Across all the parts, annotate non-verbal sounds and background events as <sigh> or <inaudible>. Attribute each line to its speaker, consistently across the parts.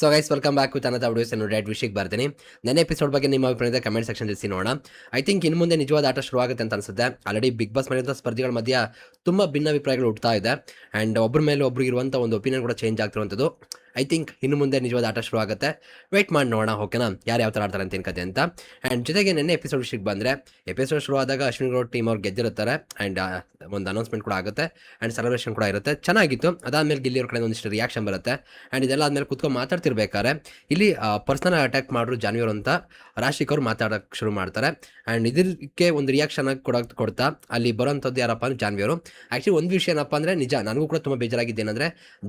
Speaker 1: So guys welcome back with another videos ನಾನು ರೆಡ್ ವಿಷಯಕ್ಕೆ ಬರ್ತೀನಿ. ನನ್ನ ಎಪಿಸೋಡ್ ಬಗ್ಗೆ ನಿಮ್ಮ ಅಭಿಪ್ರಾಯದ ಕಮೆಂಟ್ ಸೆಕ್ಷನ್ ತಿಳಿಸಿ ನೋಡೋಣ. ಐ ಥಿಂಕ್ ಇನ್ನು ಮುಂದೆ ನಿಜವಾದ ಆಟ ಶುರುವಾಗುತ್ತೆ ಅಂತ ಅನ್ಸುತ್ತೆ. ಆಲ್ರೆಡಿ ಬಿಗ್ ಬಾಸ್ ಮಾಡಿದಂಥ ಸ್ಪರ್ಧಿಗಳ ಮಧ್ಯೆ ತುಂಬ ಭಿನ್ನಾಭಿಪ್ರಾಯಗಳು ಹುಡ್ತಾ ಇದೆ. ಆ್ಯಂಡ್ ಒಬ್ಬರ ಮೇಲೆ ಒಬ್ರು ಇರುವಂಥ ಒಂದು ಒಪಿನಿಯನ್ ಕೂಡ ಚೇಂಜ್ ಆಗ್ತಿರುವಂಥದ್ದು. ಐ ಥಿಂಕ್ ಇನ್ನು ಮುಂದೆ ನಿಜವಾದ ಆಟ ಶುರು ಆಗುತ್ತೆ. ವೆಯ್ಟ್ ಮಾಡಿ ನೋಡೋಣ ಓಕೆನಾ ಯಾರು ಯಾವ ಥರ ಆಡ್ತಾರೆ ಅಂತ ಏನು ಕತೆ ಅಂತ. ಆ್ಯಂಡ್ ಜೊತೆಗೆ ನೆನ್ನೆ ಎಪಿಸೋಡ್ ವಿಷಯಕ್ಕೆ ಬಂದರೆ ಎಪಿಸೋಡ್ ಶುರು ಆದಾಗ ಅಶ್ವಿನ್ ಗೌಡ್ ಟೀಮ್ ಅವ್ರು ಗೆದ್ದಿರುತ್ತಾರೆ. ಆ್ಯಂಡ್ ಒಂದು ಅನೌನ್ಸ್ಮೆಂಟ್ ಕೂಡ ಆಗುತ್ತೆ. ಆ್ಯಂಡ್ ಸೆಲೆಬ್ರೇಷನ್ ಕೂಡ ಇರುತ್ತೆ. ಚೆನ್ನಾಗಿತ್ತು. ಅದಾದಮೇಲೆ ಗಿಲ್ಲಿ ಅವ್ರ ಕಡೆ ಒಂದಿಷ್ಟು ರಿಯಾಕ್ಷನ್ ಬರುತ್ತೆ. ಆ್ಯಂಡ್ ಇದೆಲ್ಲ ಆದಮೇಲೆ ಕುತ್ಕೊಂಡು ಮಾತಾಡ್ತಿರ್ಬೇಕಾದ್ರೆ, ಇಲ್ಲಿ ಪರ್ಸನಲ್ ಅಟ್ಯಾಕ್ ಮಾಡಿದ್ರು ಜಾನ್ವಿಯರ್ ಅಂತ ರಾಶಿಕ್ ಅವ್ರು ಮಾತಾಡೋಕ್ಕೆ ಶುರು ಮಾಡ್ತಾರೆ. ಆ್ಯಂಡ್ ಇದಕ್ಕೆ ಒಂದು ರಿಯಾಕ್ಷನ್ ಆಗಿ ಕೊಡೋಕೆ ಕೊಡ್ತಾ, ಅಲ್ಲಿ ಬರೋಂಥದ್ದು ಯಾರಪ್ಪ ಅಂದ್ರೆ ಜಾನ್ವಿಯವರು ಆ್ಯಕ್ಚುಲಿ ಒಂದು ವಿಷಯ ಏನಪ್ಪ ಅಂದರೆ ನಿಜ, ನನಗೂ ಕೂಡ ತುಂಬ ಬೇಜಾರಾಗಿದ್ದೇನೆಂದರೆ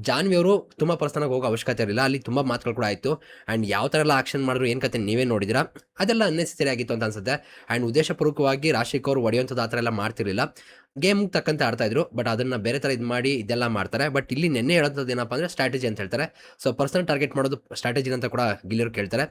Speaker 1: ಜಾನ್ವಿಯವರು ತುಂಬ ಪರ್ಸನಾಗಿ ಹೋಗೋ ಅವಶ್ಯಕತೆ ಇರಲಿಲ್ಲ. ಅಲ್ಲಿ ತುಂಬ ಮಾತುಗಳು ಕೂಡ ಆಯಿತು. ಆ್ಯಂಡ್ ಯಾವ ಥರ ಎಲ್ಲ ಆಕ್ಷನ್ ಮಾಡಿದ್ರು, ಏನು ಕತೆ ನೀವೇ ನೋಡಿದಿರಾ ಅದೆಲ್ಲ ಅನ್ನೆಸರಿ ಆಗಿತ್ತು ಅಂತ ಅನ್ಸುತ್ತೆ. ಆ್ಯಂಡ್ ಉದ್ದೇಶಪೂರ್ವಕವಾಗಿ ರಾಶಿಕ್ ಅವರು ಒಡೆಯುವಂಥದ್ದು ಆ ಥರ ಎಲ್ಲ ಮಾಡ್ತಿರಲಿಲ್ಲ. ಗೇಮ್ ತಕ್ಕಂತೆ ಆಡ್ತಾ ಇದ್ರು, ಬಟ್ ಅದನ್ನ ಬೇರೆ ತರ ಇದು ಮಾಡಿ ಇದೆಲ್ಲ ಮಾಡ್ತಾರೆ. ಬಟ್ ಇಲ್ಲಿ ನೆನ್ನೆ ಹೇಳೋದು ಏನಪ್ಪ ಅಂದ್ರೆ ಸ್ಟ್ರಾಟಜಿ ಅಂತ ಹೇಳ್ತಾರೆ. ಸೊ ಪರ್ಸನಲ್ ಟಾರ್ಗೆಟ್ ಮಾಡೋದು ಸ್ಟ್ರಾಟಜಿ ಅಂತ ಕೂಡ ಗಿಲ್ಲರು ಕೇಳ್ತಾರೆ.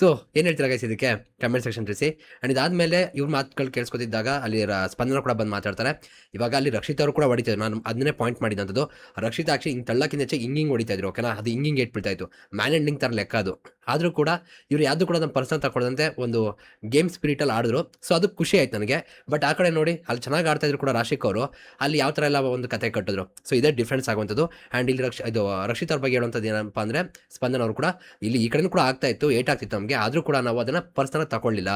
Speaker 1: ಸೊ ಏನು ಹೇಳ್ತೀರಾ ಗೈಸ್ ಇದಕ್ಕೆ? ಕಮೆಂಟ್ ಸೆಕ್ಷನ್ ತಿಳಿಸಿ. ಅಂಡ್ ಇದಾದ್ಮೇಲೆ ಇವ್ರ ಮಾತುಗಳು ಕೇಳಿಸ್ಕೊತಿದ್ದಾಗ ಅಲ್ಲಿ ಸ್ಪಂದನ ಕೂಡ ಬಂದು ಮಾತಾಡ್ತಾರೆ. ಇವಾಗ ಅಲ್ಲಿ ರಕ್ಷಿತ್ ಅವರು ಕೂಡ ಹೊಡಿತಿದ್ರು ನಾನು ಅದನ್ನೇ ಪಾಯಿಂಟ್ ಮಾಡಿದಂಥದ್ದು ರಕ್ಷಿತ್ ಆಕ್ಷಿ ಹಿಂಗೆ ತಳ್ಳಕ್ಕಿಂತ ಹೆಚ್ಚೆ ಹಿಂಗಿಂಗ್ ಹೊಡಿತಾ ಇದ್ರು, ಓಕೆನಾ? ಅದು ಹಿಂಗಿಂಗ್ ಏಟ್ ಬೀಳ್ತಾ ಇತ್ತು. ಮ್ಯಾನ್ ಎಂಡಿಂಗ್ ತರ ಲೆಕ್ಕ ಅದು. ಆದರೂ ಕೂಡ ಇವ್ರು ಯಾವುದು ಕೂಡ ನಮ್ಮ ಪರ್ಸನಲ್ ತಗೊಳ್ಳದಂತೆ ಒಂದು ಗೇಮ್ ಸ್ಪಿರಿಟಲ್ಲಿ ಆಡಿದ್ರು. ಸೊ ಅದು ಖುಷಿ ಆಯ್ತು ನನಗೆ. ಬಟ್ ಆ ಕಡೆ ನೋಡಿ, ಅಲ್ಲಿ ಚೆನ್ನಾಗಿ ಆಡ್ತಾ ಇದ್ರು ಕೂಡ ರಾಶಿಕ್ ಅವರು ಅಲ್ಲಿ ಯಾವ ಥರ ಎಲ್ಲ ಒಂದು ಕತೆ ಕಟ್ಟಿದ್ರು. ಸೊ ಇದೇ ಡಿಫ್ರೆನ್ಸ್ ಆಗುವಂಥದ್ದು. ಆ್ಯಂಡ್ ಇಲ್ಲಿ ರಕ್ಷ, ಇದು ರಕ್ಷಿತ್ ಅವ್ರ ಬಗ್ಗೆ ಹೇಳುವಂಥದ್ದು ಏನಪ್ಪ ಅಂದರೆ, ಸ್ಪಂದನ ಅವರು ಕೂಡ ಇಲ್ಲಿ ಈ ಕಡೆನೂ ಕೂಡ ಆಗ್ತಾ ಇತ್ತು ಏಟ್ ಆಗ್ತಿತ್ತು ನಮಗೆ. ಆದರೂ ಕೂಡ ನಾವು ಅದನ್ನು ಪರ್ಸನಲ್ ತಗೊಳ್ಳಿಲ್ಲ